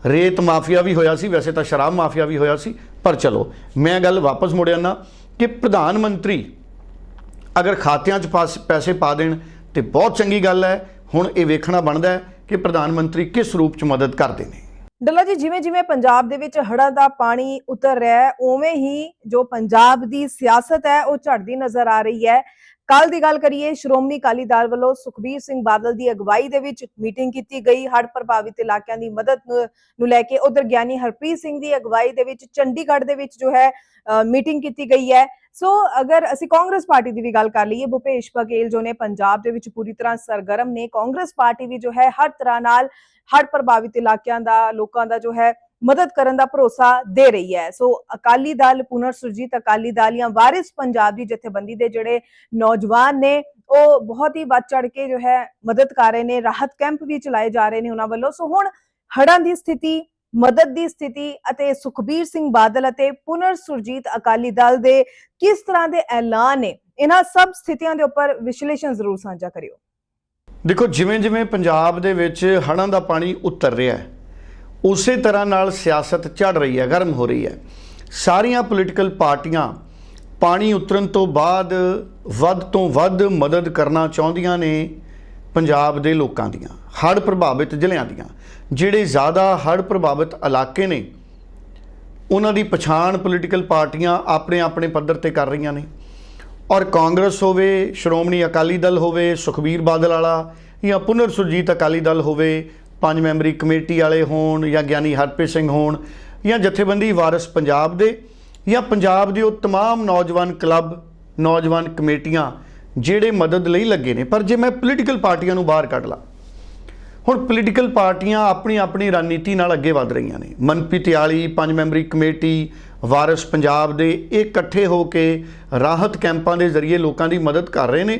ਰੇਤ ਮਾਫੀਆ ਵੀ ਹੋਇਆ ਸੀ, ਵੈਸੇ ਤਾਂ ਸ਼ਰਾਬ ਮਾਫੀਆ ਵੀ ਹੋਇਆ ਸੀ, ਪਰ ਚਲੋ, ਮੈਂ ਗੱਲ ਵਾਪਸ ਮੁੜਿਆ ਨਾ ਕਿ ਪ੍ਰਧਾਨ ਮੰਤਰੀ ਅਗਰ ਖਾਤਿਆਂ 'ਚ ਪਾਸ- ਪੈਸੇ ਪਾ ਦੇਣ, ਤੇ ਬਹੁਤ ਚੰਗੀ ਗੱਲ ਹੈ, ਹੁਣ ਇਹ ਵੇਖਣਾ ਬਣਦਾ ਹੈ ਕਿ ਪ੍ਰਧਾਨ ਮੰਤਰੀ ਕਿਸ ਰੂਪ 'ਚ ਮਦਦ ਕਰਦੇ ਨੇ। ਡੱਲਾ ਜੀ, ਜਿਵੇਂ ਜਿਵੇਂ ਪੰਜਾਬ ਦੇ ਵਿੱਚ ਹੜ੍ਹਾਂ ਦਾ ਪਾਣੀ ਉਤਰ ਰਿਹਾ ਹੈ, ਉਵੇਂ ਹੀ ਜੋ ਪੰਜਾਬ ਦੀ ਸਿਆਸਤ ਹੈ, ਉਹ ਝੜਦੀ ਨਜ਼ਰ ਆ ਰਹੀ ਹੈ। ਕੱਲ ਦੀ ਗੱਲ ਕਰੀਏ, ਸ਼੍ਰੋਮਣੀ ਅਕਾਲੀ ਦਲ ਵੱਲੋਂ ਸੁਖਬੀਰ ਸਿੰਘ ਬਾਦਲ ਦੀ ਅਗਵਾਈ ਦੇ ਵਿੱਚ ਮੀਟਿੰਗ ਕੀਤੀ ਗਈ। ਹੜ੍ਹ ਪ੍ਰਭਾਵਿਤ ਇਲਾਕਿਆਂ ਦੀ ਮਦਦ ਨੂੰ- ਲੈ ਕੇ ਉਧਰ ਗਿਆਨੀ ਹਰਪ੍ਰੀਤ ਸਿੰਘ ਦੀ ਅਗਵਾਈ ਦੇ ਵਿੱਚ ਚੰਡੀਗੜ੍ਹ ਦੇ ਵਿੱਚ ਜੋ ਹੈ ਮੀਟਿੰਗ ਕੀਤੀ ਗਈ ਹੈ। ਸੋ ਅਗਰ ਅਸੀਂ ਕਾਂਗਰਸ ਪਾਰਟੀ ਦੀ ਵੀ ਗੱਲ ਕਰ ਲਈਏ, ਭੁਪੇਸ਼ ਬਘੇਲ ਜੋ ਨੇ ਪੰਜਾਬ ਦੇ ਵਿੱਚ ਪੂਰੀ ਤਰ੍ਹਾਂ ਸਰਗਰਮ ਨੇ। ਕਾਂਗਰਸ ਪਾਰਟੀ ਵੀ ਜੋ ਹੈ, ਹਰ ਤਰ੍ਹਾਂ ਨਾਲ ਹੜ੍ਹ ਪ੍ਰਭਾਵਿਤ ਇਲਾਕਿਆਂ ਦਾ, ਲੋਕਾਂ ਦਾ ਜੋ ਹੈ ਮਦਦ ਕਰਨ ਦਾ ਭਰੋਸਾ ਦੇ ਰਹੀ ਹੈ। ਸੋ ਅਕਾਲੀ ਦਲ, ਪੁਨਰ ਸੁਰਜੀਤ ਅਕਾਲੀ ਦਲ ਜਾਂ ਵਾਰਿਸ ਪੰਜਾਬ ਦੀ ਜਥੇਬੰਦੀ ਦੇ ਜਿਹੜੇ ਨੌਜਵਾਨ ਨੇ, ਉਹ ਬਹੁਤ ਹੀ ਵੱਧ ਚੜ ਕੇ ਜੋ ਹੈ ਮਦਦ ਕਰ ਰਹੇ ਨੇ, ਰਾਹਤ ਕੈਂਪ ਵੀ ਚਲਾਏ ਜਾ ਰਹੇ ਨੇ ਉਹਨਾਂ ਵੱਲੋਂ। ਸੋ ਹੁਣ ਹੜ੍ਹਾਂ ਦੀ ਸਥਿਤੀ, ਮਦਦ ਦੀ ਸਥਿਤੀ ਅਤੇ ਸੁਖਬੀਰ ਸਿੰਘ ਬਾਦਲ ਅਤੇ ਪੁਨਰ ਸੁਰਜੀਤ ਅਕਾਲੀ ਦਲ ਦੇ ਕਿਸ ਤਰ੍ਹਾਂ ਦੇ ਐਲਾਨ ਨੇ, ਇਹਨਾਂ ਸਭ ਸਥਿਤੀਆਂ ਦੇ ਉੱਪਰ ਵਿਸ਼ਲੇਸ਼ਣ ਜ਼ਰੂਰ ਸਾਂਝਾ ਕਰਿਓ। ਦੇਖੋ ਜਿਵੇਂ ਜਿਵੇਂ ਪੰਜਾਬ ਦੇ ਵਿੱਚ ਹੜ੍ਹਾਂ ਦਾ ਪਾਣੀ ਉਤਰ ਰਿਹਾ ਹੈ ਉਸੇ ਤਰ੍ਹਾਂ ਨਾਲ ਸਿਆਸਤ ਝੜ ਰਹੀ ਹੈ, ਗਰਮ ਹੋ ਰਹੀ ਹੈ। ਸਾਰੀਆਂ ਪੋਲੀਟੀਕਲ ਪਾਰਟੀਆਂ ਪਾਣੀ ਉਤਰਨ ਤੋਂ ਬਾਅਦ ਵੱਧ ਤੋਂ ਵੱਧ ਮਦਦ ਕਰਨਾ ਚਾਹੁੰਦੀਆਂ ਨੇ ਪੰਜਾਬ ਦੇ ਲੋਕਾਂ ਦੀਆਂ, ਹੜ੍ਹ ਪ੍ਰਭਾਵਿਤ ਜ਼ਿਲ੍ਹਿਆਂ ਦੀਆਂ। ਜਿਹੜੇ ਜ਼ਿਆਦਾ ਹੜ੍ਹ ਪ੍ਰਭਾਵਿਤ ਇਲਾਕੇ ਨੇ, ਉਹਨਾਂ ਦੀ ਪਛਾਣ ਪੋਲੀਟੀਕਲ ਪਾਰਟੀਆਂ ਆਪਣੇ ਆਪਣੇ ਪੱਧਰ ਤੇ ਕਰ ਰਹੀਆਂ ਨੇ। ਔਰ ਕਾਂਗਰਸ ਹੋਵੇ, ਸ਼੍ਰੋਮਣੀ ਅਕਾਲੀ ਦਲ ਹੋਵੇ, ਸੁਖਬੀਰ ਬਾਦਲ ਵਾਲਾ ਜਾਂ ਪੁਨਰ ਸੁਰਜੀਤ ਅਕਾਲੀ ਦਲ ਹੋਵੇ ਪੰਜ ਮੈਂਬਰੀ ਕਮੇਟੀ ਵਾਲੇ ਹੋਣ ਜਾਂ ਗਿਆਨੀ ਹਰਪ੍ਰੀਤ ਸਿੰਘ ਹੋਣ ਜਾਂ ਜਥੇਬੰਦੀ ਵਾਰਿਸ ਪੰਜਾਬ ਦੇ ਜਾਂ ਪੰਜਾਬ ਦੇ ਉਹ तमाम ਨੌਜਵਾਨ ਕਲੱਬ ਨੌਜਵਾਨ ਕਮੇਟੀਆਂ ਜਿਹੜੇ ਮਦਦ ਲਈ ਲੱਗੇ ਨੇ ਪਰ ਜੇ ਮੈਂ ਪੋਲੀਟੀਕਲ ਪਾਰਟੀਆਂ ਨੂੰ ਬਾਹਰ ਕੱਢ ਲਾਂ ਹੁਣ ਪੋਲੀਟੀਕਲ ਪਾਰਟੀਆਂ ਆਪਣੀ ਆਪਣੀ ਰਣਨੀਤੀ ਨਾਲ ਅੱਗੇ ਵਧ ਰਹੀਆਂ ਨੇ ਮਨਪ੍ਰੀਤ ਆਲੀ ਪੰਜ ਮੈਂਬਰੀ ਕਮੇਟੀ ਵਾਰਿਸ ਪੰਜਾਬ ਦੇ ਇਹ ਇਕੱਠੇ ਹੋ ਕੇ ਰਾਹਤ ਕੈਂਪਾਂ ਦੇ ਜ਼ਰੀਏ ਲੋਕਾਂ ਦੀ ਮਦਦ ਕਰ ਰਹੇ ਨੇ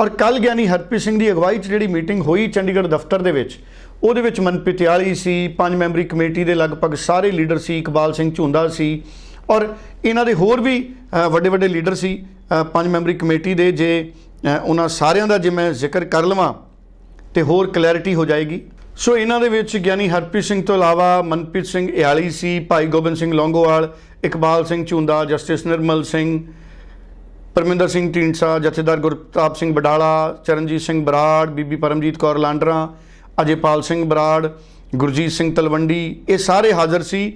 ਔਰ ਕੱਲ ਗਿਆਨੀ ਹਰਪ੍ਰੀਤ ਸਿੰਘ ਦੀ ਅਗਵਾਈ 'ਚ ਜਿਹੜੀ ਮੀਟਿੰਗ ਹੋਈ ਚੰਡੀਗੜ੍ਹ ਦਫ਼ਤਰ ਦੇ ਵਿੱਚ ਉਹਦੇ ਵਿੱਚ ਮਨਪ੍ਰੀਤ ਆਲੀ ਸੀ, ਪੰਜ ਮੈਂਬਰੀ ਕਮੇਟੀ ਦੇ ਲਗਭਗ ਸਾਰੇ ਲੀਡਰ ਸੀ, ਇਕਬਾਲ ਸਿੰਘ ਝੁੰਦਾ ਸੀ ਔਰ ਇਹਨਾਂ ਦੇ ਹੋਰ ਵੀ ਵੱਡੇ ਵੱਡੇ ਲੀਡਰ ਸੀ ਪੰਜ ਮੈਂਬਰੀ ਕਮੇਟੀ ਦੇ ਜੇ ਉਹਨਾਂ ਸਾਰਿਆਂ ਦਾ ਜੇ ਮੈਂ ਜ਼ਿਕਰ ਕਰ ਲਵਾਂ ਤੇ ਹੋਰ ਕਲੈਰਿਟੀ ਹੋ ਜਾਏਗੀ। ਸੋ ਇਹਨਾਂ ਦੇ ਵਿੱਚ ਗਿਆਨੀ ਹਰਪ੍ਰੀਤ ਸਿੰਘ ਤੋਂ ਇਲਾਵਾ ਮਨਪ੍ਰੀਤ ਸਿੰਘ ਇਆਲੀ ਸੀ, ਭਾਈ ਗੋਬਿੰਦ ਸਿੰਘ ਲੌਂਗੋਵਾਲ, ਇਕਬਾਲ ਸਿੰਘ ਝੁੰਦਾ, ਜਸਟਿਸ ਨਿਰਮਲ ਸਿੰਘ, ਪਰਮਿੰਦਰ ਸਿੰਘ ਢੀਂਡਸਾ, ਜਥੇਦਾਰ ਗੁਰਪ੍ਰਤਾਪ ਸਿੰਘ ਬਡਾਲਾ, ਚਰਨਜੀਤ ਸਿੰਘ ਬਰਾੜ, ਬੀਬੀ ਪਰਮਜੀਤ ਕੌਰ ਲਾਂਡਰਾ ਅਜੇਪਾਲ ਸਿੰਘ ਬਰਾੜ, ਗੁਰਜੀਤ ਸਿੰਘ ਤਲਵੰਡੀ, ਇਹ ਸਾਰੇ ਹਾਜ਼ਰ ਸੀ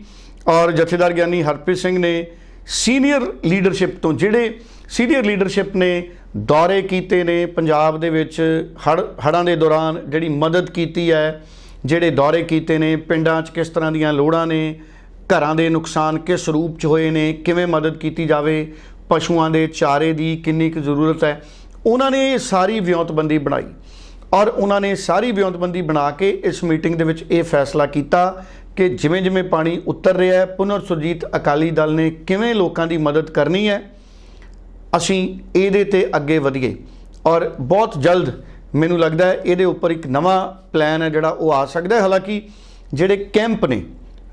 ਔਰ ਜਥੇਦਾਰ ਗਿਆਨੀ ਹਰਪ੍ਰੀਤ ਸਿੰਘ ਨੇ ਸੀਨੀਅਰ ਲੀਡਰਸ਼ਿਪ ਤੋਂ ਜਿਹੜੇ ਸੀਨੀਅਰ ਲੀਡਰਸ਼ਿਪ ਨੇ ਦੌਰੇ ਕੀਤੇ ਨੇ ਪੰਜਾਬ ਦੇ ਵਿੱਚ ਹੜ, ਹੜ੍ਹਾਂ ਦੇ ਦੌਰਾਨ ਜਿਹੜੀ ਮਦਦ ਕੀਤੀ ਹੈ, ਜਿਹੜੇ ਦੌਰੇ ਕੀਤੇ ਨੇ, ਪਿੰਡਾਂ 'ਚ ਕਿਸ ਤਰ੍ਹਾਂ ਦੀਆਂ ਲੋੜਾਂ ਨੇ, ਘਰਾਂ ਦੇ ਨੁਕਸਾਨ ਕਿਸ ਰੂਪ 'ਚ ਹੋਏ ਨੇ, ਕਿਵੇਂ ਮਦਦ ਕੀਤੀ ਜਾਵੇ, ਪਸ਼ੂਆਂ ਦੇ ਚਾਰੇ ਦੀ ਕਿੰਨੀ ਕੁ ਜ਼ਰੂਰਤ ਹੈ, ਉਹਨਾਂ ਨੇ ਇਹ ਸਾਰੀ ਵਿਉਂਤਬੰਦੀ ਬਣਾਈ। ਔਰ ਉਹਨਾਂ ਨੇ ਸਾਰੀ ਵਿਉਂਤਬੰਦੀ ਬਣਾ ਕੇ ਇਸ ਮੀਟਿੰਗ ਦੇ ਵਿੱਚ ਇਹ ਫੈਸਲਾ ਕੀਤਾ ਕਿ ਜਿਵੇਂ ਜਿਵੇਂ ਪਾਣੀ ਉਤਰ ਰਿਹਾ ਹੈ, ਪੁਨਰ ਸੁਰਜੀਤ ਅਕਾਲੀ ਦਲ ਨੇ ਕਿਵੇਂ ਲੋਕਾਂ ਦੀ ਮਦਦ ਕਰਨੀ ਹੈ, ਅਸੀਂ ਇਹਦੇ ਤੇ ਅੱਗੇ ਵਧੀਏ। ਔਰ ਬਹੁਤ ਜਲਦ ਮੈਨੂੰ ਲੱਗਦਾ ਹੈ ਇਹਦੇ ਉੱਪਰ ਇੱਕ ਨਵਾਂ ਪਲਾਨ ਹੈ ਜਿਹੜਾ ਉਹ ਆ ਸਕਦਾ ਹੈ। ਹਾਲਾਂਕਿ ਜਿਹੜੇ ਕੈਂਪ ਨੇ,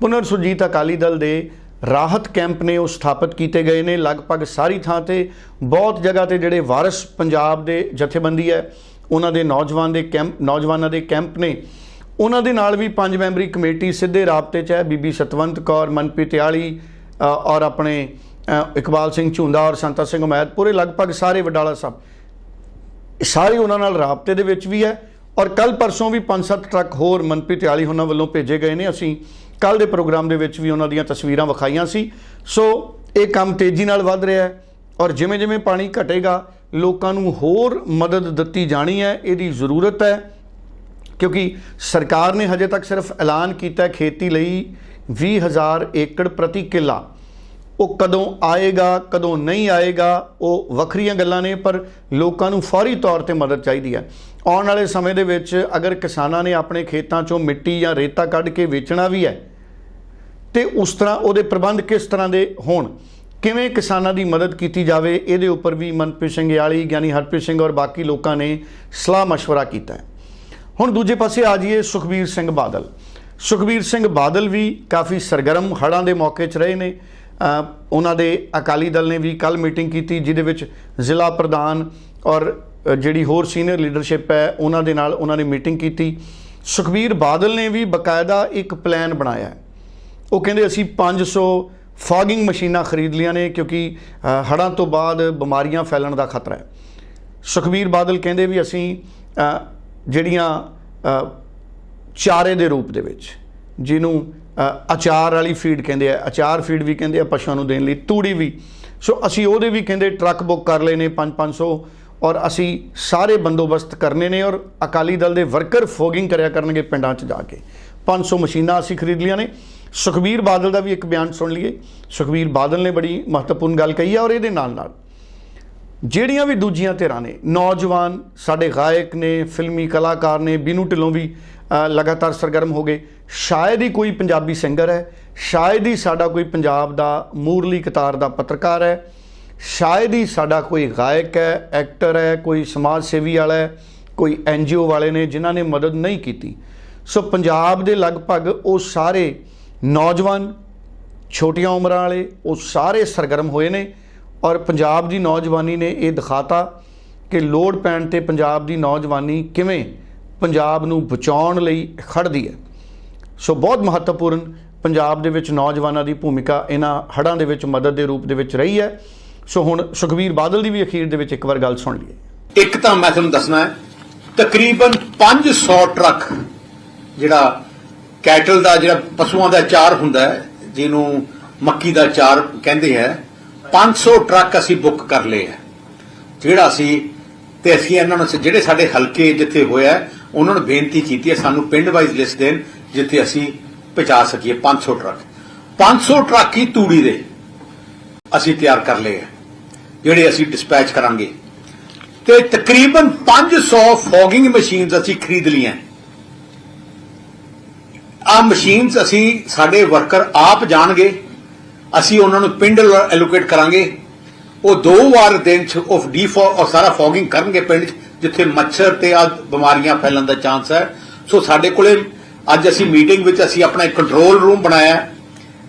ਪੁਨਰ ਸੁਰਜੀਤ ਅਕਾਲੀ ਦਲ ਦੇ ਰਾਹਤ ਕੈਂਪ ਨੇ ਉਹ ਸਥਾਪਿਤ ਕੀਤੇ ਗਏ ਨੇ। ਲਗਭਗ ਸਾਰੀ ਥਾਂ ਤੇ ਬਹੁਤ ਜਗ੍ਹਾ ਤੇ ਜਿਹੜੇ ਵਾਰਿਸ ਪੰਜਾਬ ਦੇ ਜਥੇਬੰਦੀ ਹੈ ਉਹਨਾਂ ਦੇ ਨੌਜਵਾਨ ਦੇ ਕੈਂਪ, ਨੌਜਵਾਨਾਂ ਦੇ ਕੈਂਪ ਨੇ। ਉਹਨਾਂ ਦੇ ਨਾਲ ਵੀ ਪੰਜ ਮੈਂਬਰੀ ਕਮੇਟੀ ਸਿੱਧੇ ਰਾਬਤੇ 'ਚ ਹੈ। ਬੀਬੀ ਸਤਵੰਤ ਕੌਰ, ਮਨਪ੍ਰੀਤ ਆਲੀ ਔਰ ਆਪਣੇ ਇਕਬਾਲ ਸਿੰਘ ਝੁੰਦਾ ਔਰ ਸੰਤਾ ਸਿੰਘ ਉਮੈਦ। ਪੂਰੇ ਲਗਭਗ ਸਾਰੇ ਵਡਾਲਾ ਸਾਹਿਬ ਸਾਰੇ ਉਹਨਾਂ ਨਾਲ ਰਾਬਤੇ ਦੇ ਵਿੱਚ ਵੀ ਹੈ। ਔਰ ਕੱਲ ਪਰਸੋਂ ਵੀ 5-7 ਟਰੱਕ ਹੋਰ ਮਨਪ੍ਰੀਤ ਆਲੀ ਉਹਨਾਂ ਵੱਲੋਂ ਭੇਜੇ ਗਏ ਨੇ। ਅਸੀਂ ਕੱਲ ਦੇ ਪ੍ਰੋਗਰਾਮ ਦੇ ਵਿੱਚ ਵੀ ਉਹਨਾਂ ਦੀਆਂ ਤਸਵੀਰਾਂ ਵਿਖਾਈਆਂ ਸੀ। ਸੋ ਇਹ ਕੰਮ ਤੇਜ਼ੀ ਨਾਲ ਵੱਧ ਰਿਹਾ ਹੈ। ਔਰ ਜਿਵੇਂ ਜਿਵੇਂ ਪਾਣੀ ਘਟੇਗਾ ਲੋਕਾਂ ਨੂੰ ਹੋਰ ਮਦਦ ਦਿੱਤੀ ਜਾਣੀ ਹੈ, ਇਹਦੀ ਜ਼ਰੂਰਤ ਹੈ। ਕਿਉਂਕਿ ਸਰਕਾਰ ਨੇ ਹਜੇ ਤੱਕ ਸਿਰਫ ਐਲਾਨ ਕੀਤਾ ਖੇਤੀ ਲਈ 20000 ਏਕੜ ਪ੍ਰਤੀ ਕਿੱਲਾ। ਉਹ ਕਦੋਂ ਆਏਗਾ, ਕਦੋਂ ਨਹੀਂ ਆਏਗਾ, ਉਹ ਵੱਖਰੀਆਂ ਗੱਲਾਂ ਨੇ, ਪਰ ਲੋਕਾਂ ਨੂੰ ਫੌਰੀ ਤੌਰ ਤੇ ਮਦਦ ਚਾਹੀਦੀ ਹੈ। ਆਉਣ ਵਾਲੇ ਸਮੇਂ ਦੇ ਵਿੱਚ ਅਗਰ ਕਿਸਾਨਾਂ ਨੇ ਆਪਣੇ ਖੇਤਾਂ ਚੋਂ ਮਿੱਟੀ ਜਾਂ ਰੇਤਾ ਕੱਢ ਕੇ ਵੇਚਣਾ ਵੀ ਹੈ, ਤੇ ਉਸ ਤਰ੍ਹਾਂ ਉਹਦੇ ਪ੍ਰਬੰਧ ਕਿਸ ਤਰ੍ਹਾਂ ਦੇ ਹੋਣ? ਕਿਵੇਂ ਕਿਸਾਨਾਂ ਦੀ ਮਦਦ ਕੀਤੀ ਜਾਵੇ ਇਹਦੇ ਉੱਪਰ ਵੀ ਮਨਪ੍ਰੀਤ ਸਿੰਘ ਯਾਲੀ ਗਿਆਨੀ ਹਰਪ੍ਰੀਤ ਸਿੰਘ ਔਰ ਬਾਕੀ ਲੋਕਾਂ ਨੇ ਸਲਾਹ مشورہ ਕੀਤਾ ਹੈ ਹੁਣ ਦੂਜੇ ਪਾਸੇ ਆ ਜਾਈਏ ਸੁਖਬੀਰ ਸਿੰਘ ਬਾਦਲ ਸੁਖਬੀਰ ਸਿੰਘ ਬਾਦਲ ਵੀ ਕਾਫੀ ਸਰਗਰਮ ਹੜ੍ਹਾਂ ਦੇ ਮੌਕੇ 'ਚ ਰਹੇ ਨੇ ਅ, ਉਹਨਾਂ ਦੇ ਅਕਾਲੀ ਦਲ ਨੇ ਵੀ ਕੱਲ ਮੀਟਿੰਗ ਕੀਤੀ ਜਿਹਦੇ ਵਿੱਚ ਜ਼ਿਲ੍ਹਾ ਪ੍ਰਧਾਨ ਔਰ ਅ, ਜਿਹੜੀ ਹੋਰ ਸੀਨੀਅਰ ਲੀਡਰਸ਼ਿਪ ਹੈ ਉਹਨਾਂ ਦੇ ਨਾਲ ਉਹਨਾਂ ਨੇ ਮੀਟਿੰਗ ਕੀਤੀ ਸੁਖਬੀਰ ਬਾਦਲ ਨੇ ਵੀ ਬਕਾਇਦਾ ਇੱਕ ਪਲਾਨ ਬਣਾਇਆ ਹੈ ਉਹ ਕਹਿੰਦੇ ਅਸੀਂ 500 ਫੌਗਿੰਗ ਮਸ਼ੀਨਾਂ ਖਰੀਦ ਲੀਆਂ ਨੇ ਕਿਉਂਕਿ ਅ, ਹੜ੍ਹਾਂ ਤੋਂ ਬਾਅਦ ਬਿਮਾਰੀਆਂ ਫੈਲਣ ਦਾ ਖਤਰਾ ਹੈ। ਸੁਖਬੀਰ ਬਾਦਲ ਕਹਿੰਦੇ ਵੀ ਅਸੀਂ ਜਿਹੜੀਆਂ ਚਾਰੇ ਦੇ ਰੂਪ ਦੇ ਵਿੱਚ ਜਿਹਨੂੰ ਅਚਾਰ ਵਾਲੀ ਫੀਡ ਕਹਿੰਦੇ ਆ ਅਚਾਰ ਫੀਡ ਵੀ ਕਹਿੰਦੇ ਆ ਪਸ਼ੂਆਂ ਨੂੰ ਦੇਣ ਲਈ ਤੂੜੀ ਵੀ। ਸੋ ਅਸੀਂ ਉਹਦੇ ਵੀ ਕਹਿੰਦੇ ਟਰੱਕ ਬੁੱਕ ਕਰ ਲਏ ਨੇ 5-500 ਔਰ ਅਸੀਂ ਸਾਰੇ ਬੰਦੋਬਸਤ ਕਰਨੇ ਨੇ ਔਰ ਅਕਾਲੀ ਦਲ ਦੇ ਵਰਕਰ ਫੋਗਿੰਗ ਕਰਿਆ ਕਰਨਗੇ ਪਿੰਡਾਂ 'ਚ ਜਾ ਕੇ। 500 ਮਸ਼ੀਨਾਂ ਅਸੀਂ ਖਰੀਦ ਲੀਆਂ ਨੇ। ਸੁਖਬੀਰ ਬਾਦਲ ਦਾ ਵੀ ਇੱਕ ਬਿਆਨ ਸੁਣ ਲਈਏ। ਸੁਖਬੀਰ ਬਾਦਲ ਨੇ ਬੜੀ ਮਹੱਤਵਪੂਰਨ ਗੱਲ ਕਹੀ ਹੈ ਔਰ ਇਹਦੇ ਨਾਲ ਨਾਲ ਜਿਹੜੀਆਂ ਵੀ ਦੂਜੀਆਂ ਧਿਰਾਂ ਨੇ, ਨੌਜਵਾਨ ਸਾਡੇ ਗਾਇਕ ਨੇ, ਫਿਲਮੀ ਕਲਾਕਾਰ ਨੇ, ਬਿਨੂ ਢਿੱਲੋਂ ਵੀ ਲਗਾਤਾਰ ਸਰਗਰਮ ਹੋ ਗਏ। ਸ਼ਾਇਦ ਹੀ ਕੋਈ ਪੰਜਾਬੀ ਸਿੰਗਰ ਹੈ, ਸ਼ਾਇਦ ਹੀ ਸਾਡਾ ਕੋਈ ਪੰਜਾਬ ਦਾ ਮੂਰਲੀ ਕਤਾਰ ਦਾ ਪੱਤਰਕਾਰ ਹੈ, ਸ਼ਾਇਦ ਹੀ ਸਾਡਾ ਕੋਈ ਗਾਇਕ ਹੈ, ਐਕਟਰ ਹੈ, ਕੋਈ ਸਮਾਜ ਸੇਵੀ ਵਾਲਾ ਹੈ, ਕੋਈ ਐਨਜੀਓ ਵਾਲੇ ਨੇ ਜਿਨ੍ਹਾਂ ਨੇ ਮਦਦ ਨਹੀਂ ਕੀਤੀ। ਸੋ ਪੰਜਾਬ ਦੇ ਲਗਭਗ ਉਹ ਸਾਰੇ ਨੌਜਵਾਨ ਛੋਟੀਆਂ ਉਮਰਾਂ ਵਾਲੇ, ਉਹ ਸਾਰੇ ਸਰਗਰਮ ਹੋਏ ਨੇ ਔਰ ਪੰਜਾਬ ਦੀ ਨੌਜਵਾਨੀ ਨੇ ਇਹ ਦਿਖਾਤਾ ਕਿ ਲੋੜ ਪੈਣ ਤੇ ਪੰਜਾਬ ਦੀ ਨੌਜਵਾਨੀ ਕਿਵੇਂ ਪੰਜਾਬ ਨੂੰ ਬਚਾਉਣ ਲਈ ਖੜਦੀ ਹੈ। ਸੋ ਬਹੁਤ ਮਹੱਤਵਪੂਰਨ ਪੰਜਾਬ ਦੇ ਵਿੱਚ ਨੌਜਵਾਨਾਂ ਦੀ ਭੂਮਿਕਾ ਇਹਨਾਂ ਹੜ੍ਹਾਂ ਦੇ ਵਿੱਚ, ਮਦਦ ਦੇ ਰੂਪ ਦੇ ਵਿੱਚ ਰਹੀ ਹੈ। ਸੋ ਹੁਣ ਸੁਖਬੀਰ ਬਾਦਲ ਦੀ ਵੀ ਅਖੀਰ ਦੇ ਵਿੱਚ ਇੱਕ ਵਾਰ ਗੱਲ ਸੁਣ ਲਈਏ। ਇੱਕ ਤਾਂ ਮੈਂ ਤੁਹਾਨੂੰ ਦੱਸਣਾ ਹੈ, ਤਕਰੀਬਨ 500 ਟਰੱਕ ਜਿਹੜਾ ਕੈਟਲ ਦਾ ਜਿਹੜਾ ਪਸ਼ੂਆਂ ਦਾ ਚਾਰ ਹੁੰਦਾ ਹੈ, ਜਿਹਨੂੰ ਮੱਕੀ ਦਾ ਚਾਰ ਕਹਿੰਦੇ ਹੈ 500 ਟਰੱਕ ਅਸੀਂ ਬੁੱਕ ਕਰ ਲਏ ਹੈ। ਜਿਹੜਾ ਅਸੀਂ ਤੇ ਅਸੀਂ ਇਹਨਾਂ ਨੂੰ ਜਿਹੜੇ ਸਾਡੇ ਹਲਕੇ ਜਿੱਥੇ ਹੋਇਆ ਉਹਨਾਂ ਨੂੰ ਬੇਨਤੀ ਕੀਤੀ ਹੈ, ਸਾਨੂੰ ਪਿੰਡ ਵਾਈਜ਼ ਲਿਸਟ ਦੇਣ, ਜਿੱਥੇ ਅਸੀਂ ਪਹੁੰਚਾ ਸਕੀਏ 500 ਟਰੱਕ। 500 ਟਰੱਕ ਹੀ ਤੂੜੀ ਦੇ ਅਸੀਂ ਤਿਆਰ ਕਰ ਲਏ ਹੈ, ਜਿਹੜੇ ਅਸੀਂ ਡਿਸਪੈਚ ਕਰਾਂਗੇ। ਤੇ ਤਕਰੀਬਨ 500 ਫੋਗਿੰਗ ਮਸ਼ੀਨਸ ਅਸੀਂ ਖਰੀਦ ਲਈਆਂ। ਆ ਮਸ਼ੀਨਸ ਅਸੀਂ ਸਾਡੇ ਵਰਕਰ ਆਪ ਜਾਣਗੇ, ਅਸੀਂ ਉਹਨਾਂ ਨੂੰ ਪਿੰਡ ਐਲੋਕੇਟ ਕਰਾਂਗੇ। ਉਹ ਦੋ ਵਾਰ ਦਿਨ ਚ ਉਹ ਡੀਫੋ ਔਰ ਸਾਰਾ ਫੋਗਿੰਗ ਕਰਨਗੇ ਪਿੰਡ 'ਚ, ਜਿੱਥੇ ਮੱਛਰ ਤੇ ਆ ਬਿਮਾਰੀਆਂ ਫੈਲਣ ਦਾ ਚਾਂਸ ਹੈ। ਸੋ ਸਾਡੇ ਕੋਲੇ ਅੱਜ ਅਸੀਂ ਮੀਟਿੰਗ ਵਿੱਚ ਅਸੀਂ ਆਪਣਾ ਇੱਕ ਕੰਟਰੋਲ ਰੂਮ ਬਣਾਇਆ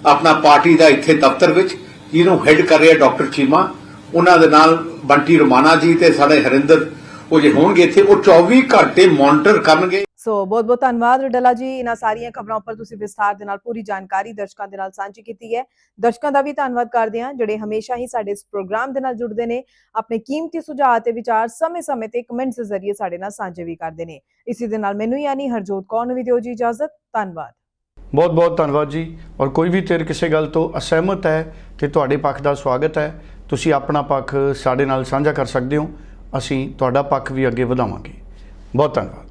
ਆਪਣਾ ਪਾਰਟੀ ਦਾ ਇੱਥੇ ਦਫ਼ਤਰ ਵਿੱਚ, ਜਿਹਨੂੰ ਹੈੱਡ ਕਰ ਰਿਹਾ ਡਾਕਟਰ ਚੀਮਾ। ਉਹਨਾਂ ਦੇ ਨਾਲ ਬੰਟੀ ਰੋਮਾਨਾ ਜੀ ਤੇ ਸਾਡੇ ਹਰਿੰਦਰ ਉਹ ਜੇ ਹੋਣਗੇ ਇੱਥੇ ਉਹ 24 ਘੰਟੇ ਮੋਨੀਟਰ ਕਰਨਗੇ। ਸੋ ਬਹੁਤ ਬਹੁਤ ਧੰਨਵਾਦ ਰਡਲਾ ਜੀ ਇਹਨਾਂ ਸਾਰੀਆਂ ਖਬਰਾਂ ਉੱਪਰ ਤੁਸੀਂ ਵਿਸਥਾਰ ਦੇ ਨਾਲ ਪੂਰੀ ਜਾਣਕਾਰੀ ਦਰਸ਼ਕਾਂ ਦੇ ਨਾਲ ਸਾਂਝੀ ਕੀਤੀ ਹੈ। ਦਰਸ਼ਕਾਂ ਦਾ ਵੀ ਧੰਨਵਾਦ ਕਰਦੇ ਹਾਂ ਜਿਹੜੇ ਹਮੇਸ਼ਾ ਹੀ ਸਾਡੇ ਇਸ ਪ੍ਰੋਗਰਾਮ ਦੇ ਨਾਲ ਜੁੜਦੇ ਨੇ ਆਪਣੇ ਕੀਮਤੀ ਸੁਝਾਅ ਤੇ ਵਿਚਾਰ ਸਮੇਂ-ਸਮੇਂ ਤੇ ਕਮੈਂਟਸ ਦੇ ਜ਼ਰੀਏ ਸਾਡੇ ਨਾਲ ਸਾਂਝੇ ਵੀ ਕਰਦੇ ਨੇ। ਇਸੇ ਦੇ ਨਾਲ ਮੈਨੂੰ ਯਾਨੀ ਹਰਜੋਤ ਕੌਰ ਨੂੰ ਵੀ ਦਿਓ ਜੀ ਇਜਾਜ਼ਤ ਧੰਨਵਾਦ। ਬਹੁਤ ਬਹੁਤ ਧੰਨਵਾਦ ਜੀ ਔਰ ਕੋਈ ਵੀ ਧਿਰ ਕਿਸੇ ਗੱਲ ਤੋਂ ਅਸਹਿਮਤ ਹੈ ਤੇ ਤੁਹਾਡੇ ਪੱਖ ਦਾ ਸਵਾਗਤ ਹੈ ਤੁਸੀਂ ਆਪਣਾ ਪੱਖ ਸਾਡੇ ਨਾਲ ਸਾਂਝਾ ਕਰ ਸਕਦੇ ਹੋ। ਅਸੀਂ ਤੁਹਾਡਾ ਪੱਖ ਵੀ ਅੱਗੇ ਵਧਾਵਾਂਗੇ। ਬਹੁਤ ਧੰਨਵਾਦ।